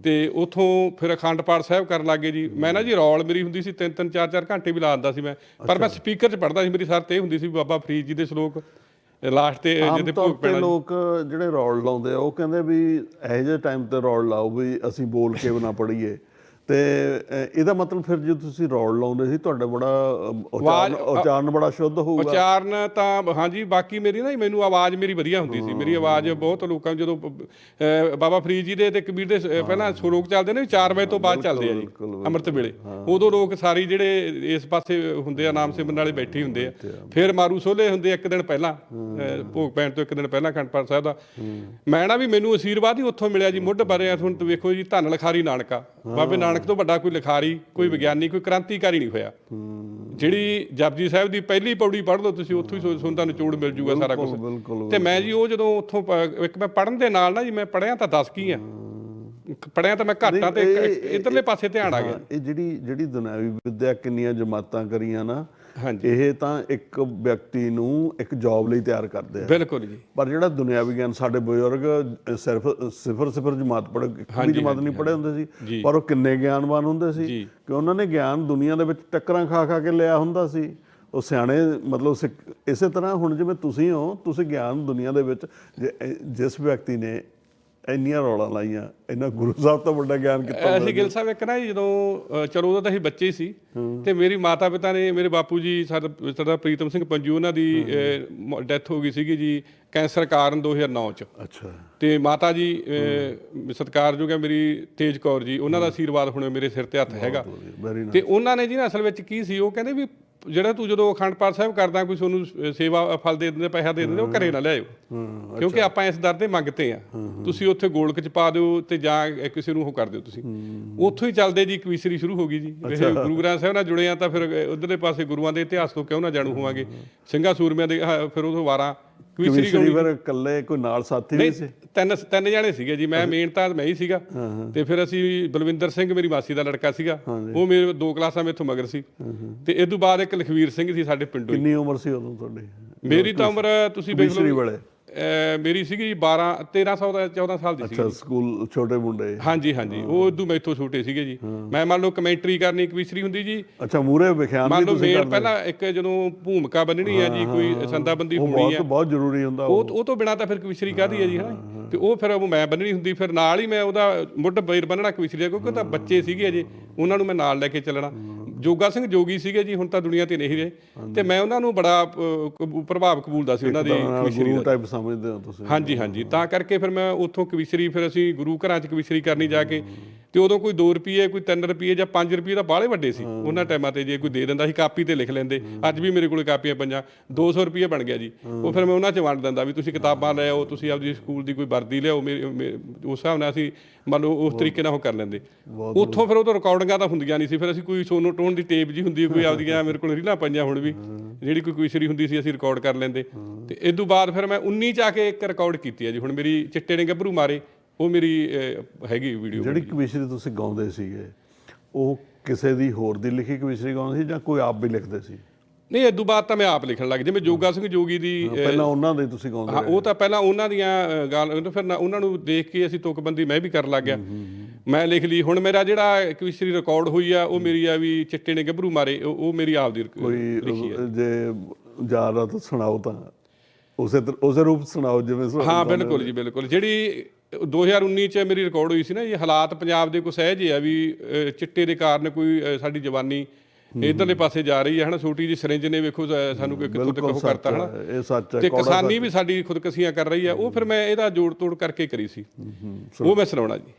ਤੇ ਉਥੋਂ ਫਿਰ ਅਖੰਡ ਪਾਠ ਸਾਹਿਬ ਕਰਨ ਲੱਗੇ ਜੀ। ਮੈਂ ਨਾ ਜੀ ਰੌਲ ਮੇਰੀ ਹੁੰਦੀ ਸੀ ਤਿੰਨ ਤਿੰਨ ਚਾਰ ਚਾਰ ਘੰਟੇ ਵੀ ਲਾ ਦਿੰਦਾ ਸੀ ਮੈਂ। ਪਰ ਮੈਂ ਸਪੀਕਰ 'ਚ ਪੜ੍ਹਦਾ ਸੀ ਮੇਰੀ ਸਰ ਤੇ ਇਹ ਹੁੰਦੀ ਸੀ ਵੀ ਬਾਬਾ ਫਰੀਦ ਜੀ ਦੇ ਸ਼ਲੋਕ ਲਾਸਟ ਤੇ ਤੌਰ ਭੋਗ ਪੈਣਾ। ਲੋਕ ਜਿਹੜੇ ਰੌਲ ਲਾਉਂਦੇ ਆ ਉਹ ਕਹਿੰਦੇ ਵੀ ਇਹੋ ਜਿਹੇ ਟਾਈਮ ਤੇ ਰੌਲ ਲਾਓ ਵੀ ਅਸੀਂ ਬੋਲ ਕੇ ਨਾ ਪੜੀਏ ਤੇ ਇਹਦਾ ਮਤਲਬ ਫਿਰ ਜੇ ਤੁਸੀਂ ਰੌਲ ਲਾਉਂਦੇ ਸੀ ਤੁਹਾਡਾ ਬੜਾ ਉਚਾਰਨ ਉਚਾਰਨ ਬੜਾ ਸ਼ੁੱਧ ਹੋਊਗਾ। ਉਚਾਰਨ ਤਾਂ ਹਾਂਜੀ ਬਾਕੀ ਮੇਰੀ ਨਾ ਮੈਨੂੰ ਆਵਾਜ਼ ਮੇਰੀ ਵਧੀਆ ਹੁੰਦੀ ਸੀ। ਮੇਰੀ ਆਵਾਜ਼ ਬਹੁਤ ਲੋਕਾਂ ਜਦੋਂ ਬਾਬਾ ਫਰੀਦ ਜੀ ਦੇ ਤੇ ਕਬੀਰ ਦੇ ਪਹਿਲਾਂ ਸ਼ਲੋਕ ਚੱਲਦੇ ਨੇ 4 ਵਜੇ ਤੋਂ ਬਾਅਦ ਚੱਲਦੇ ਆ ਜੀ ਅੰਮ੍ਰਿਤ ਵੇਲੇ। ਉਦੋਂ ਲੋਕ ਸਾਰੀ ਜਿਹੜੇ ਇਸ ਪਾਸੇ ਹੁੰਦੇ ਆ ਨਾਮ ਸਿਮਰਨ ਵਾਲੇ ਬੈਠੇ ਹੁੰਦੇ ਆ। ਫਿਰ ਮਾਰੂ ਸੋਲੇ ਹੁੰਦੇ ਇੱਕ ਦਿਨ ਪਹਿਲਾਂ ਭੋਗ ਪੈਣ ਤੋਂ ਇੱਕ ਦਿਨ ਪਹਿਲਾਂ ਅਖੰਡ ਪਾਠ ਸਾਹਿਬ ਦਾ। ਮੈਂ ਨਾ ਵੀ ਮੈਨੂੰ ਅਸ਼ੀਰਵਾਦ ਹੀ ਉੱਥੋਂ ਮਿਲਿਆ ਜੀ ਮੁੱਢ ਬਾਰੇ ਹੁਣ ਵੇਖੋ ਜੀ ਧੰਨ ਲਖਾਰੀ ਨਾਨਕਾ ਬਾਬੇ ਨਾਨਕ ਤੋਂ ਵੱਡਾ ਕੋਈ ਲਿਖਾਰੀ ਕੋਈ ਵਿਗਿਆਨੀ ਕੋਈ ਕ੍ਰਾਂਤੀਕਾਰੀ ਨਹੀਂ ਹੋਇਆ। ਜਿਹੜੀ ਜਪਜੀ ਸਾਹਿਬ ਦੀ ਪਹਿਲੀ ਪੌੜੀ ਪੜ੍ਹ ਲਓ ਤੁਸੀਂ ਉੱਥੋਂ ਹੀ ਤੁਹਾਨੂੰ ਨਿਚੋੜ ਮਿਲ ਜੂਗਾ ਸਾਰਾ ਕੁਝ ਤੇ ਮੈਂ ਜੀ ਉਹ ਜਦੋਂ ਉੱਥੋਂ ਇੱਕ ਮੈਂ ਪੜਨ ਦੇ ਨਾਲ ਨਾ ਜੀ ਮੈਂ ਪੜਿਆ ਤਾਂ 10 ਕੀ ਆ। ਪੜਿਆ ਤਾਂ ਮੈਂ ਘੱਟ ਤੇ ਇਧਰਲੇ ਪਾਸੇ ਧਿਆਨ ਆ ਗਿਆ। ਇਹ ਜਿਹੜੀ ਜਿਹੜੀ ਦੁਨਿਆਵੀ ਵਿਦਿਆ ਕਿੰਨੀਆਂ ਜਮਾਤਾਂ ਕਰੀਆਂ ਨਾ ਇਹ ਤਾਂ ਇੱਕ ਵਿਅਕਤੀ ਨੂੰ ਇੱਕ ਜੌਬ ਲਈ ਤਿਆਰ ਕਰਦੇ ਆ। ਬਿਲਕੁਲ ਜੀ। ਪਰ ਜਿਹੜਾ ਦੁਨਿਆਵੀ ਗਿਆਨ ਸਾਡੇ ਬਜ਼ੁਰਗ ਸਿਰਫ ਸਿਫਰ ਸਿਫਰ ਜਮਾਤ ਪੜ੍ਹ ਵੀ ਜਮਾਤ ਨਹੀਂ ਪੜ੍ਹੇ ਹੁੰਦੇ ਸੀ। ਪਰ ਉਹ ਕਿੰਨੇ ਗਿਆਨਵਾਨ ਹੁੰਦੇ ਸੀ। ਕਿ ਉਹਨਾਂ ਨੇ ਗਿਆਨ ਦੁਨੀਆ ਦੇ ਵਿੱਚ ਟੱਕਰਾਂ ਖਾ ਖਾ ਕੇ ਲਿਆ ਹੁੰਦਾ ਸੀ। ਉਹ ਸਿਆਣੇ ਮਤਲਬ ਇਸੇ ਤਰ੍ਹਾਂ ਹੁਣ ਜਿਵੇਂ ਤੁਸੀਂ ਹੋ ਤੁਸੀਂ ਗਿਆਨ ਦੁਨੀਆ ਦੇ ਵਿੱਚ ਜਿਸ ਵਿਅਕਤੀ ਨੇ ਇੰਨੀਆਂ ਰੌਲਾ ਲਾਈਆਂ ਇਹਨਾਂ ਗੁਰੂ ਸਾਹਿਬ ਤੋਂ ਵੱਡਾ ਗਿਆਨ ਕਿੱਥੋਂ ਅਸੀਂ ਗਿਲ ਸਾਹਿਬ ਇੱਕ ਨਾ ਜੀ ਜਦੋਂ ਚਲੋ ਉਦੋਂ ਤਾਂ ਅਸੀਂ ਬੱਚੇ ਹੀ ਸੀ ਤੇ ਮੇਰੀ ਮਾਤਾ ਪਿਤਾ ਨੇ ਮੇਰੇ ਬਾਪੂ ਜੀ ਸਾਡਾ ਸਾਡਾ ਪ੍ਰੀਤਮ ਸਿੰਘ ਪੰਜੂ ਉਹਨਾਂ ਦੀ ਡੈਥ ਹੋ ਗਈ ਸੀਗੀ ਜੀ ਕੈਂਸਰ ਕਾਰਨ 2009 ਚ। ਅੱਛਾ। ਤੇ ਮਾਤਾ ਜੀ ਸਤਿਕਾਰਯੋਗ ਹੈ ਮੇਰੀ ਤੇਜ ਕੌਰ ਜੀ ਉਹਨਾਂ ਦਾ ਆਸ਼ੀਰਵਾਦ ਹੁਣ ਮੇਰੇ ਸਿਰ ਤੇ ਹੱਥ ਹੈਗਾ। ਤੇ ਉਹਨਾਂ ਨੇ ਜੀ ਨਾ ਅਸਲ ਵਿੱਚ ਕੀ ਸੀ ਉਹ ਕਹਿੰਦੇ ਵੀ ਜਿਹੜਾ ਤੂੰ ਜਦੋਂ ਅਖੰਡ ਪਾਠ ਸਾਹਿਬ ਕਰਦਾ ਕੋਈ ਤੁਹਾਨੂੰ ਸੇਵਾ ਫਲ ਦੇ ਦਿੰਦੇ ਪੈਸਾ ਦੇ ਦਿੰਦੇ ਉਹ ਘਰੇ ਨਾ ਲਿਆਇਓ ਕਿਉਂਕਿ ਆਪਾਂ ਇਸ ਦਰ ਦੇ ਮੰਗਤੇ ਆ। ਤੁਸੀਂ ਉੱਥੇ ਗੋਲਕ ਚ ਪਾ ਦਿਓ ਤੇ ਜਾਂ ਕਿਸੇ ਨੂੰ ਉਹ ਕਰ ਦਿਓ ਤੁਸੀਂ। ਉੱਥੋਂ ਹੀ ਚੱਲਦੇ ਜੀ ਕਵੀਸਰੀ ਸ਼ੁਰੂ ਹੋ ਗਈ ਜੀ। ਇਹ ਗੁਰੂ ਗ੍ਰੰਥ ਸਾਹਿਬ ਨਾਲ ਜੁੜੇ ਆ ਤਾਂ ਫਿਰ ਉਧਰਲੇ ਪਾਸੇ ਗੁਰੂਆਂ ਦੇ ਇਤਿਹਾਸ ਤੋਂ ਕਿਉਂ ਨਾ ਜਾਣੂ ਹੋਵਾਂਗੇ। ਸਿੰਘਾਂ ਸੂਰਮਿਆਂ ਦੇ ਫਿਰ ਉਦੋਂ ਵਾਰਾਂ ਕਵੀਸ਼ਰੀ ਫਿਰ ਇਕੱਲੇ ਕੋਈ ਨਾਲ ਸਾਥੀ ਵੀ ਸੀ? ਤਿੰਨ ਤਿੰਨ ਜਾਣੇ ਸੀਗੇ ਜੀ ਮੈਂ ਮੇਨ ਤਾਂ ਮੈਂ ਹੀ ਸੀਗਾ। ਤੇ ਫਿਰ ਅਸੀਂ ਬਲਵਿੰਦਰ ਸਿੰਘ ਮੇਰੀ ਮਾਸੀ ਦਾ ਲੜਕਾ ਸੀਗਾ। ਉਹ ਮੇਰੇ ਦੋ ਕਲਾਸਾਂ ਮੇਥੋਂ ਮਗਰ ਸੀ। ਤੇ ਇਸ ਤੋਂ ਬਾਅਦ ਇੱਕ ਲਖਵੀਰ ਸਿੰਘ ਸੀ ਸਾਡੇ ਪਿੰਡੋਂ। ਕਿੰਨੀ ਉਮਰ ਸੀ ਉਦੋਂ ਤੁਹਾਡੀ? ਮੇਰੀ ਤਾਂ ਉਮਰ ਤੁਸੀਂ ਵੇਖ ਕਵੀਸ਼ਰੀ ਲਓ ਮੇਰੀ ਸੀਗੀ 12 1300 ਦਾ 14 ਸਾਲ ਦੀ ਸੀ ਅੱਛਾ ਸਕੂਲ ਛੋਟੇ ਮੁੰਡੇ। ਹਾਂਜੀ ਹਾਂਜੀ। ਉਹ ਇਦੋਂ ਮੈਥੋਂ ਛੋਟੇ ਸੀਗੇ ਜੀ। ਮੈਂ ਮੰਨ ਲਓ ਕਮੈਂਟਰੀ ਕਰਨੀ ਕਵੀਸਰੀ ਹੁੰਦੀ ਜੀ। ਅੱਛਾ ਮੂਰੇ ਵਿਖਿਆਨ ਮੰਨ ਲਓ ਮੇਨ ਪਹਿਲਾਂ ਇੱਕ ਜਦੋਂ ਭੂਮਿਕਾ ਬੰਨਣੀ ਹੈ ਜੀ ਕੋਈ ਸੰਦਾਬੰਦੀ ਉਹ ਹੋਣੀ ਹੈ ਬਹੁਤ ਜ਼ਰੂਰੀ ਹੁੰਦਾ ਉਹ ਉਹ। ਉਹ ਤੋਂ ਬਿਨਾ ਤਾਂ ਫਿਰ ਕਵਿਸ਼ਰੀ ਕਾਦੀ ਹੈ ਜੀ ਹਨਾ? ਤੇ ਉਹ ਫਿਰ ਉਹ ਮੈਂ ਬੰਨਣੀ ਹੁੰਦੀ ਫਿਰ ਨਾਲ ਹੀ ਮੈਂ ਉਹਦਾ ਮੁੱਢ ਬੈਰ ਬੰਨਣਾ ਕਵਿਸ਼ਰੀ ਦਾ ਕਿਉਂਕਿ ਉਹ ਤਾਂ ਬੱਚੇ ਸੀਗੇ ਅਜੇ। ਉਹਨਾਂ ਨੂੰ ਮੈਂ ਨਾਲ ਲੈ ਕੇ ਚੱਲਣਾ। ਜੋਗਾ ਸਿੰਘ ਜੋਗੀ ਸੀਗੇ ਜੀ ਹੁਣ ਤਾਂ ਦੁਨੀਆ ਤੇ ਨਹੀਂ ਰਹੇ। ਤੇ ਮੈਂ ਉਹਨਾਂ ਨੂੰ ਬੜਾ ਅਹ, ਪ੍ਰਭਾਵ ਕਬੂਲਦਾ ਸੀ ਉਹਨਾਂ ਦੀ ਕਵਿਸ਼ਰੀ ਦਾ। ਟਾਈਪ ਸਮਝਦੇ ਹੋ ਤੁਸੀਂ। ਹਾਂਜੀ ਹਾਂਜੀ। ਤਾਂ ਕਰਕੇ ਫਿਰ ਮੈਂ ਉੱਥੋਂ ਕਵਿਸ਼ਰੀ ਫਿਰ ਅਸੀਂ ਗੁਰੂ ਘਰਾਂ 'ਚ ਕਵਿਸ਼ਰੀ ਕਰਨੀ ਜਾ ਕੇ ਤੇ ਉਦੋਂ ਕੋਈ 2 ਰੁਪਏ ਕੋਈ 3 ਰੁਪਏ ਜਾਂ 5 ਰੁਪਏ ਦਾ ਬਾਹਲੇ ਵੱਡੇ ਸੀ। ਉਹਨਾਂ ਟਾਈਮਾਂ ਤੇ ਜੇ ਕੋਈ ਦੇ ਦਿੰਦਾ ਸੀ ਕਾਪੀ ਤੇ ਲਿਖ ਲੈਂਦੇ। ਅੱਜ ਵੀ ਮੇਰੇ ਕੋਲੇ ਕਾਪੀਆਂ ਪੰਜਾਂ 200 ਰੁਪਏ ਬਣ ਗਿਆ ਜੀ। ਉਹ ਫਿਰ ਮੈਂ ਉਹਨਾਂ 'ਚ ਵੰਡ ਦਿੰਦਾ ਵੀ ਤੁਸੀਂ ਕਿਤਾਬਾਂ ਲੈ ਆਓ ਤੁਸੀਂ ਆਪਦੀ ਸਕੂਲ ਦੀ ਕੋਈ ਵਰਦੀ ਲਿਆਓ ਮੇਰੇ ਉਸ ਹਿਸਾਬ ਨਾਲ ਅਸੀਂ ਮੰਨ ਲਓ ਉਸ ਤਰੀਕੇ ਨਾਲ ਉਹ ਕਰ ਲੈਂਦੇ। ਉੱਥੋਂ ਫਿਰ ਉਹ ਤੋਂ ਰਿਕਾਰਡਿੰਗਾਂ ਤਾਂ ਹੁੰਦੀਆਂ ਨਹੀਂ ਸੀ। ਫਿਰ ਅਸੀਂ ਕੋਈ ਸੋਨੋ ਟੋਨ ਦੀ ਟੇਪ ਜੀ ਹੁੰਦੀ ਕੋਈ ਆਪਦੀਆਂ ਮੇਰੇ ਕੋਲ ਰੀਲਾਂ ਪਈਆਂ ਹੁਣ ਵੀ ਜਿਹੜੀ ਕੋਈ ਕੁਇਸਰੀ ਹੁੰਦੀ ਸੀ ਅਸੀਂ ਰਿਕਾਰਡ ਕਰ ਲੈਂਦੇ। ਤੇ ਇਸ ਤੋਂ ਬਾਅਦ ਫਿਰ ਮੈਂ 19 ਚ ਆ ਕੇ ਇੱਕ ਰਿਕਾਰਡ ਕੀਤੀ ਹੈ ਜੀ। ਹੁਣ ਮੇਰੀ ਚਿੱਟੇ ਨੇ ਗੱਭਰੂ ਮਾਰੇ। ਉਹ ਮੇਰੀ ਹੈਗੀ ਵੀਡੀਓ ਜਿਹੜੀ ਕਵਿਸ਼ਰੀ ਤੁਸੀਂ ਗਾਉਂਦੇ ਸੀਗੇ ਉਹ ਕਿਸੇ ਦੀ ਹੋਰ ਦੀ ਲਿਖੀ ਕਵਿਸ਼ਰੀ ਗਾਉਂਦੇ ਸੀ ਜਾਂ ਕੋਈ ਆਪ ਵੀ ਲਿਖਦੇ ਸੀ? ਨਹੀਂ ਇਸ ਤੋਂ ਬਾਅਦ ਤਾਂ ਮੈਂ ਆਪ ਲਿਖਣ ਲੱਗ ਜਿਵੇਂ ਜੋਗਾ ਸਿੰਘ ਜੋਗੀ ਦੀ ਪਹਿਲਾਂ ਉਹਨਾਂ ਦੇ ਤੁਸੀਂ ਗਾਉਂਦੇ ਹਾਂ ਉਹ ਤਾਂ ਪਹਿਲਾਂ ਉਹਨਾਂ ਦੀਆਂ ਗੱਲ ਫਿਰ ਉਹਨਾਂ ਨੂੰ ਦੇਖ ਕੇ ਅਸੀਂ ਤੁਕਬੰਦੀ ਮੈਂ ਵੀ ਕਰਨ ਲੱਗ ਗਿਆ। ਮੈਂ ਲਿਖ ਲਈ ਹੁਣ ਮੇਰਾ ਜਿਹੜਾ ਕਵਿਸ਼ਰੀ ਰਿਕਾਰਡ ਹੋਈ ਆ ਉਹ ਮੇਰੀ ਆ ਵੀ ਚਿੱਟੇ ਨੇ ਗੱਭਰੂ ਮਾਰੇ ਉਹ ਮੇਰੀ ਆਪ ਦੀ ਕੋਈ ਲਿਖੀ ਜੇ ਜ਼ਿਆਦਾ ਤਾਂ ਸੁਣਾਓ ਤਾਂ। ਉਸੇ ਉਸੇ ਰੂਪ ਸੁਣਾਓ ਜਿਵੇਂ ਹਾਂ ਬਿਲਕੁਲ ਜੀ ਬਿਲਕੁਲ। ਜਿਹੜੀ 2019 ਚ ਮੇਰੀ ਰਿਕਾਰਡ ਹੋਈ ਸੀ ਨਾ ਇਹ ਹਾਲਾਤ ਪੰਜਾਬ ਦੇ ਕੁਛ ਇਹੋ ਜਿਹੇ ਆ ਵੀ ਚਿੱਟੇ ਦੇ ਕਾਰਨ ਕੋਈ ਸਾਡੀ ਜਵਾਨੀ ਇਧਰਲੇ ਪਾਸੇ ਜਾ ਰਹੀ ਹੈ ਹਨਾ ਛੋਟੀ ਜੀ ਸਿਰਿੰਜ ਨੇ ਵੇਖੋ ਸਾਨੂੰ ਕੋਈ ਕਿੱਥੋਂ ਤੱਕ ਉਹ ਕਰਤਾ ਹਨਾ। ਹੈ, ਇਹ ਸੱਚ ਹੈ ਤੇ ਕਿਸਾਨੀ ਵੀ ਸਾਡੀ ਖੁਦਕਸ਼ੀਆਂ ਕਰ ਰਹੀ ਆ ਉਹ ਫਿਰ ਮੈਂ ਇਹਦਾ ਜੋੜ ਤੋੜ ਕਰਕੇ ਕਰੀ ਸੀ। ਉਹ ਮੈਂ ਸੁਣਾਉਣਾ ਜੀ।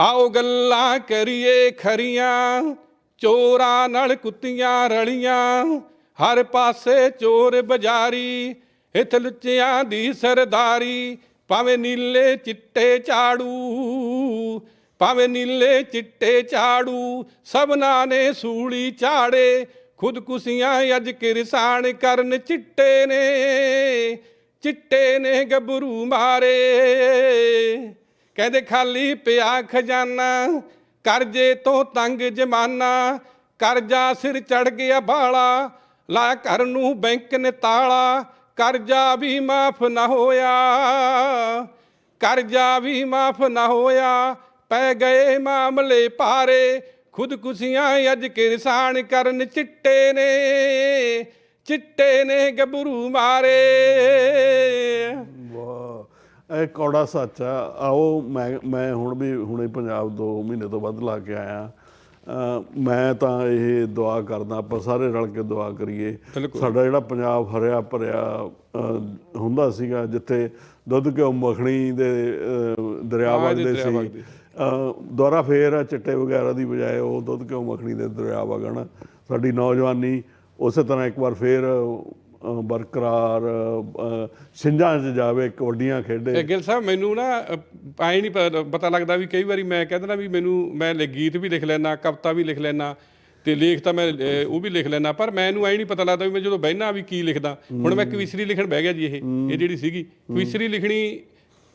ਆਓ ਗੱਲਾਂ ਕਰੀਏ ਖਰੀਆਂ ਚੋਰਾਂ ਨਾਲ ਕੁੱਤੀਆਂ ਰਲੀਆਂ ਹਰ ਪਾਸੇ ਚੋਰ ਬਜ਼ਾਰੀ ਇਥੇ ਲੁੱਚਿਆਂ ਦੀ ਸਰਦਾਰੀ ਭਾਵੇਂ ਨੀਲੇ ਚਿੱਟੇ ਝਾੜੂ, ਭਾਵੇਂ ਨੀਲੇ ਚਿੱਟੇ ਝਾੜੂ, ਸਭਨਾ ਨੇ ਸੂਲੀ ਝਾੜੇ, ਖੁਦਕੁਸ਼ੀਆਂ ਅੱਜ ਕਿਰਸਾਨ ਕਰਨ ਚਿੱਟੇ ਨੇ ਚਿੱਟੇ ਨੇ ਗੱਭਰੂ ਮਾਰੇ। ਕਹਿੰਦੇ ਖਾਲੀ ਪਿਆ ਖਜ਼ਾਨਾ, ਕਰਜ਼ੇ ਤੋਂ ਤੰਗ ਜਮਾਨਾ, ਕਰਜ਼ਾ ਸਿਰ ਚੜ ਗਿਆ ਬਾਲਾ, ਲਾ ਘਰ ਨੂੰ ਬੈਂਕ ਨੇ ਤਾਲਾ ਕਰਜ਼ਾ ਵੀ ਮਾਫ ਨਾ ਹੋਇਆ, ਕਰਜ਼ਾ ਵੀ ਮਾਫ ਨਾ ਹੋਇਆ, ਪੈ ਗਏ ਮਾਮਲੇ ਭਾਰੇ, ਖੁਦਕੁਸ਼ੀਆਂ ਅੱਜ ਕਿਰਸਾਨ ਕਰਨ ਚਿੱਟੇ ਨੇ ਚਿੱਟੇ ਨੇ ਗੱਭਰੂ ਮਾਰੇ। ਵਾਹ, ਇਹ ਕੌੜਾ ਸੱਚ ਆ। ਆਓ, ਮੈਂ ਮੈਂ ਹੁਣ ਵੀ ਹੁਣੇ ਪੰਜਾਬ 2 ਮਹੀਨੇ ਤੋਂ ਵੱਧ ਲਾ ਕੇ ਆਇਆ। ਮੈਂ ਤਾਂ ਇਹ ਦੁਆ ਕਰਦਾ ਆਪਾਂ ਸਾਰੇ ਰਲ ਕੇ ਦੁਆ ਕਰੀਏ। ਸਾਡਾ ਜਿਹੜਾ ਪੰਜਾਬ ਹਰਿਆ ਭਰਿਆ ਹੁੰਦਾ ਸੀਗਾ ਜਿੱਥੇ ਦੁੱਧ ਘਿਓ ਮੱਖਣੀ ਦੇ ਦਰਿਆ ਵਗਦੇ ਸੀ। ਦੁਬਾਰਾ ਫੇਰ ਚਿੱਟੇ ਵਗੈਰਾ ਦੀ ਬਜਾਏ ਉਹ ਦੁੱਧ ਘਿਓ ਮੱਖਣੀ ਦੇ ਦਰਿਆ ਵਗਣ। ਸਾਡੀ ਨੌਜਵਾਨੀ ਉਸੇ ਤਰ੍ਹਾਂ ਇੱਕ ਵਾਰ ਫੇਰ ਬਰਕਰਾਰ ਛਿੰਝਾਂ 'ਚ ਜਾਵੇ ਕਬੱਡੀਆਂ ਖੇਡੇ। ਤੇ ਗਿਲ ਸਾਹਿਬ ਮੈਨੂੰ ਨਾ ਆਈ ਨਹੀਂ ਪਤਾ ਲੱਗਦਾ ਵੀ ਕਈ ਵਾਰੀ ਮੈਂ ਕਹਿੰਦਾ ਨਾ ਵੀ ਮੈਨੂੰ ਮੈਂ ਗੀਤ ਵੀ ਲਿਖ ਲੈਣਾ ਕਵਿਤਾ ਵੀ ਲਿਖ ਲੈਣਾ ਤੇ ਲੇਖ ਤਾਂ ਮੈਂ ਉਹ ਵੀ ਲਿਖ ਲੈਣਾ ਪਰ ਮੈਨੂੰ ਆਈ ਨਹੀਂ ਪਤਾ ਲੱਗਦਾ ਵੀ ਮੈਂ ਜਦੋਂ ਬਹਿਣਾ ਵੀ ਕੀ ਲਿਖਦਾ। ਹੁਣ ਮੈਂ ਕਵਿਸ਼ਰੀ ਲਿਖਣ ਬਹਿ ਗਿਆ ਜੀ ਇਹ ਇਹ ਜਿਹੜੀ ਸੀਗੀ ਕਵਿਸ਼ਰੀ ਲਿਖਣੀ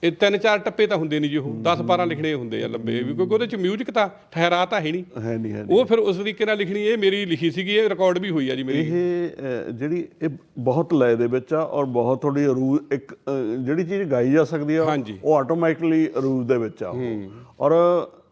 ਇਹ ਤਿੰਨ ਚਾਰ ਟੱਪੇ ਤਾਂ ਹੁੰਦੇ ਨਹੀਂ ਜੀ ਉਹ। 10 12 ਲਿਖਣੇ ਹੁੰਦੇ ਆ ਲੰਬੇ। ਵੀ ਕਿਉਂਕਿ ਉਹਦੇ ਚ ਮਿਊਜ਼ਿਕ ਤਾਂ ਠਹਿਰਾ ਤਾਂ ਹੈ ਨਹੀਂ। ਹੈ ਨਹੀਂ ਹੈ ਨਹੀਂ। ਉਹ ਫਿਰ ਉਸ ਤਰੀਕੇ ਨਾਲ ਲਿਖਣੀ ਇਹ ਮੇਰੀ ਲਿਖੀ ਸੀਗੀ ਇਹ ਰਿਕਾਰਡ ਵੀ ਹੋਈ ਆ ਜੀ ਮੇਰੀ। ਇਹ ਅ, ਜਿਹੜੀ ਇਹ ਬਹੁਤ ਲਏ ਦੇ ਵਿੱਚ ਆ ਔਰ ਬਹੁਤ ਥੋੜੀ ਰੂ ਇੱਕ ਅ, ਜਿਹੜੀ ਚੀਜ਼ ਗਾਈ ਜਾ ਸਕਦੀ ਆ ਹਾਂਜੀ। ਉਹ ਆਟੋਮੈਟਿਕਲੀ ਰੂਲ ਦੇ ਵਿੱਚ ਆ ਉਹ। ਔਰ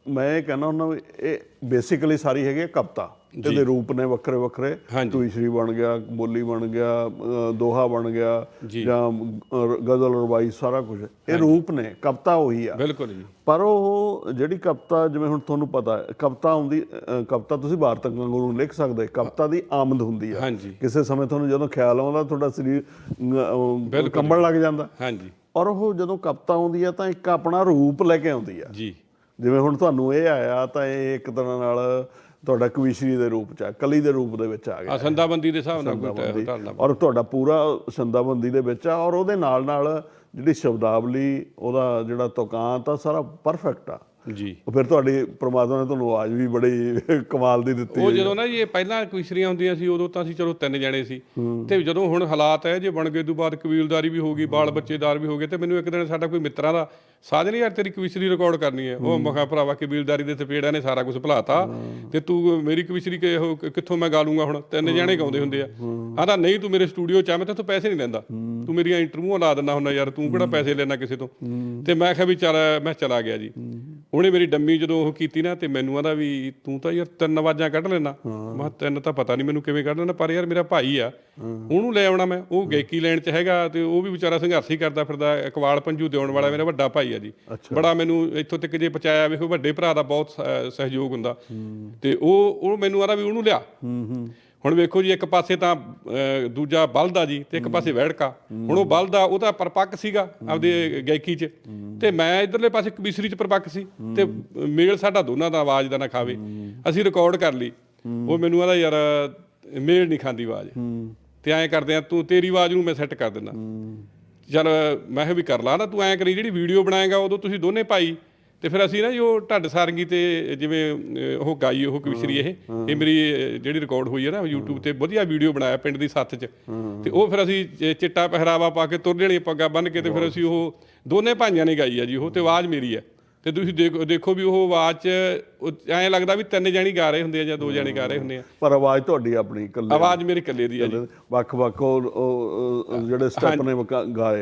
ਮੈਂ ਇਹ ਕਹਿੰਦਾ ਹੁੰਦਾ ਵੀ ਇਹ ਬੇਸਿਕਲੀ ਸਾਰੀ ਹੈਗੀ ਆ ਕਵਿਤਾ। ਇਹਦੇ ਰੂਪ ਨੇ ਵੱਖਰੇ ਵੱਖਰੇ। ਹਾਂਜੀ। ਟੂਈਸ਼ਰੀ ਬਣ ਗਿਆ ਬੋਲੀ ਬਣ ਗਿਆ ਦੋਹਾ ਬਣ ਗਿਆ ਜੀ। ਗਜ਼ਲ ਰਵਾਈ ਸਾਰਾ ਕੁਝ ਇਹ ਰੂਪ ਨੇ ਕਵਿਤਾ ਉਹੀ ਆ। ਬਿਲਕੁਲ ਜੀ। ਪਰ ਉਹ ਜਿਹੜੀ ਕਵਿਤਾ ਜਿਵੇਂ ਹੁਣ ਤੁਹਾਨੂੰ ਪਤਾ ਹੈ ਕਵਿਤਾ ਅ, ਕਵਿਤਾ ਤੁਸੀਂ ਵਾਰਤਕ ਵਾਂਗੂ ਲਿਖ ਸਕਦੇ ਕਵਿਤਾ ਦੀ ਆਮਦ ਹੁੰਦੀ ਆ। ਹਾਂਜੀ। ਕਿਸੇ ਸਮੇਂ ਤੁਹਾਨੂੰ ਜਦੋਂ ਖਿਆਲ ਆਉਂਦਾ ਤੁਹਾਡਾ ਸਰੀਰ ਕੰਬਣ ਲੱਗ ਜਾਂਦਾ। ਹਾਂਜੀ। ਔਰ ਉਹ ਜਦੋਂ ਕਵਿਤਾ ਆਉਂਦੀ ਆ ਤਾਂ ਇੱਕ ਆਪਣਾ ਰੂਪ ਲੈ ਕੇ ਆਉਂਦੀ ਆ। ਜੀ। ਜਿਵੇਂ ਹੁਣ ਤੁਹਾਨੂੰ ਇਹ ਆਇਆ ਤਾਂ ਇਹ ਇੱਕ ਤਰ੍ਹਾਂ ਨਾਲ ਤੁਹਾਡਾ ਕਵਿਸ਼ਰੀ ਦੇ ਰੂਪ ਚ ਆ ਕਲੀ ਦੇ ਰੂਪ ਦੇ ਵਿੱਚ ਆ ਗਿਆ। ਆ ਸੰਦਾਬੰਦੀ ਦੇ ਹਿਸਾਬ ਨਾਲ ਕੋਈ ਸੰਦਾਬੰਦੀ। ਢਾਲਣਾ ਔਰ ਤੁਹਾਡਾ ਪੂਰਾ ਸੰਦਾਬੰਦੀ ਦੇ ਵਿੱਚ ਆ ਔਰ ਉਹਦੇ ਨਾਲ ਨਾਲ ਜਿਹੜੀ ਸ਼ਬਦਾਵਲੀ ਉਹਦਾ ਜਿਹੜਾ ਤੁਕਾਂਤ ਆ ਸਾਰਾ ਪਰਫੈਕਟ ਆ। ਜੀ। ਉਹ ਫਿਰ ਤੁਹਾਡੀ ਪ੍ਰਮਾਤਮਾ ਨੇ ਤੁਹਾਨੂੰ ਆਵਾਜ਼ ਵੀ ਬੜੀ ਕਮਾਲ ਦੀ ਦਿੱਤੀ ਉਹ ਜਦੋਂ ਨਾ ਇਹ ਪਹਿਲਾਂ ਕੁਇਸਰੀਆਂ ਹੁੰਦੀਆਂ ਸੀ ਉਦੋਂ ਤਾਂ ਅਸੀਂ ਚਲੋ ਤਿੰਨ ਜਣੇ ਸੀ। ਤੇ ਜਦੋਂ ਹੁਣ ਹਾਲਾਤ ਹੈ ਜੇ ਬਣ ਗਏ ਤੋਂ ਬਾਅਦ ਕਬੀਲਦਾਰੀ ਵੀ ਹੋ ਗਈ ਬਾਲ ਬੱਚੇਦਾਰ ਵੀ ਹੋ ਗਏ ਤੇ ਮੈਨੂੰ ਇੱਕ ਦਿਨ ਸਾਡਾ ਕੋਈ ਮਿੱਤਰਾਂ ਦਾ ਸਾਜਨ ਯਾਰ ਤੇਰੀ ਕਵਿਸ਼ਰੀ ਰਿਕਾਰਡ ਕਰਨੀ ਹੈ। ਉਹ ਮਖਾ ਭਰਾਵਾ ਕਬੀਲਦਾਰੀ ਦੇ ਤਪੇੜਿਆਂ ਨੇ ਸਾਰਾ ਕੁਝ ਭੁਲਾਤਾ। ਤੇ ਤੂੰ ਮੇਰੀ ਕਵਿਸ਼ਰੀ ਕਿ ਉਹ ਕਿੱਥੋਂ ਮੈਂ ਗਾ ਲੂੰਗਾ ਹੁਣ? ਤਿੰਨ ਜਣੇ ਗਾਉਂਦੇ ਹੁੰਦੇ ਆ। ਆਂਦਾ ਨਹੀਂ ਤੂੰ ਮੇਰੇ ਸਟੂਡੀਓ ਚ ਆ ਮੈਂ ਤੈਨੂੰ ਪੈਸੇ ਨਹੀਂ ਲੈਂਦਾ। ਤੂੰ ਮੇਰੀਆਂ ਇੰਟਰਵਿਊਆਂ ਲਾ ਦਿੰਦਾ ਹੁੰਦਾ ਯਾਰ ਤੂੰ ਕਿਹੜਾ ਪੈਸੇ ਲੈਣਾ ਕਿਸੇ ਤੋਂ? ਤੇ ਮੈਂ ਕਿਹਾ ਵੀ ਚੱਲ ਮੈਂ ਚਲਾ ਗਿਆ ਜੀ। ਉਹਨੇ ਮੇਰੀ ਡੰਮੀ ਜਦੋਂ ਉਹ ਕੀਤੀ ਨਾ ਤੇ ਮੈਨੂੰ ਆਂਦਾ ਵੀ ਤੂੰ ਤਾਂ ਯਾਰ ਤਿੰਨ ਆਵਾਜ਼ਾਂ ਕੱਢ ਲੈਣਾ ਮੈਂ ਤਿੰਨ ਤਾਂ ਪਤਾ ਨਹੀਂ ਮੈਨੂੰ ਕਿਵੇਂ ਕੱਢ ਲੈਣਾ ਪਰ ਯਾਰ ਮੇਰਾ ਭਾਈ ਆ। ਉਹਨੂੰ ਲੈ ਆਉਣਾ ਮੈਂ। ਉਹ ਗਾਇਕੀ ਲੈਣ ਚ ਹੈਗਾ ਤੇ ਉਹ ਵੀ ਵਿਚਾਰਾ ਸੰਘਰਸ਼ ਹੀ ਕਰਦਾ ਫਿਰਦਾ ਇਕਵਾਲ ਪੰਜੂ ਦੇਉਣ ਵਾਲਾ ਮੇਰਾ ਵੱਡਾ ਭਾਈ ਆ ਜੀ। ਬੜਾ ਮੈਨੂੰ ਇੱਥੋਂ ਤੱਕ ਜੇ ਪਹੁੰਚਾਇਆ ਵੇਖੋ ਵੱਡੇ ਭਰਾ ਦਾ ਬਹੁਤ ਸਹਿਯੋਗ ਹੁੰਦਾ। ਤੇ ਉਹ ਉਹ ਮੈਨੂੰ ਆਦਾ ਵੀ ਉਹਨੂੰ ਲਿਆ। ਹੁਣ ਵੇਖੋ ਜੀ ਇੱਕ ਪਾਸੇ ਤਾਂ ਦੂਜਾ ਬਲਦ ਜੀ ਤੇ ਇੱਕ ਪਾਸੇ ਵੈੜਕਾ। ਹੁਣ ਉਹ ਬਲਦ ਉਹ ਤਾਂ ਪਰਪੱਕ ਸੀਗਾ ਆਪਦੇ ਗਾਇਕੀ 'ਚ। ਤੇ ਮੈਂ ਇਧਰਲੇ ਪਾਸੇ ਕਬੀਸਰੀ 'ਚ ਪਰਪੱਕ ਸੀ ਤੇ ਮੇਲ ਸਾਡਾ ਦੋਨਾਂ ਦਾ ਆਵਾਜ਼ ਦਾ ਨਾ ਖਾਵੇ। ਅਸੀਂ ਰਿਕਾਰਡ ਕਰ ਲਈ। ਉਹ ਮੈਨੂੰ ਆਦਾ ਯਾਰ ਮੇਲ ਨਹੀਂ ਖਾਂਦੀ ਆਵਾਜ਼। ਤੇ ਐਂ ਕਰਦੇ ਆ ਤੂੰ ਤੇਰੀ ਆਵਾਜ਼ ਨੂੰ ਮੈਂ ਸੈੱਟ ਕਰ ਦਿੰਦਾ। ਚਲ ਮੈਂ ਕਿਹਾ ਵੀ ਕਰ ਲਾ ਨਾ ਤੂੰ ਐਂ ਕਰੀ ਜਿਹੜੀ ਵੀਡੀਓ ਬਣਾਏਗਾ ਉਦੋਂ ਤੁਸੀਂ ਦੋਨੇ ਭਾਈ ਤੇ ਫਿਰ ਅਸੀਂ ਨਾ ਜੋ ਢੱਡ ਸਾਰੰਗੀ ਤੇ ਜਿਵੇਂ ਉਹ ਗਾਈ ਉਹ ਕਵਿਸ਼ਰੀ ਇਹ ਇਹ ਮੇਰੀ ਜਿਹੜੀ ਰਿਕਾਰਡ ਹੋਈ ਹੈ ਨਾ YouTube ਤੇ ਵਧੀਆ ਵੀਡੀਓ ਬਣਾਇਆ ਪਿੰਡ ਦੀ ਸੱਥ 'ਚ। ਤੇ ਉਹ ਫਿਰ ਅਸੀਂ ਚਿੱਟਾ ਪਹਿਰਾਵਾ ਪਾ ਕੇ ਤੁਰ ਲੈਣੀ ਪੱਗਾਂ ਬੰਨ ਕੇ ਤੇ ਫਿਰ ਅਸੀਂ ਉਹ ਦੋਨੇ ਭਾਈਆਂ ਨੇ ਗਾਈ ਆ ਜੀ ਉਹ ਤੇ ਆਵਾਜ਼ ਮੇਰੀ ਹੈ। ਤੇ ਤੁਸੀਂ ਦੇਖੋ ਦੇਖੋ ਵੀ ਉਹ ਆਵਾਜ਼ 'ਚ ਐਂ ਲੱਗਦਾ ਵੀ ਤਿੰਨ ਜਾਣੀ ਗਾ ਰਹੇ ਹੁੰਦੇ ਆ ਜਾਂ ਦੋ ਜਾਣੀ ਗਾ ਰਹੇ ਹੁੰਦੇ ਆ। ਪਰ ਆਵਾਜ਼ ਤੁਹਾਡੀ ਆਪਣੀ ਇਕੱਲੇ ਆਵਾਜ਼ ਮੇਰੇ ਇਕੱਲੇ ਦੀ ਆ ਜੀ। ਵੱਖ ਵੱਖ ਉਹ- ਜਿਹੜੇ ਸਟੈਪ ਨੇ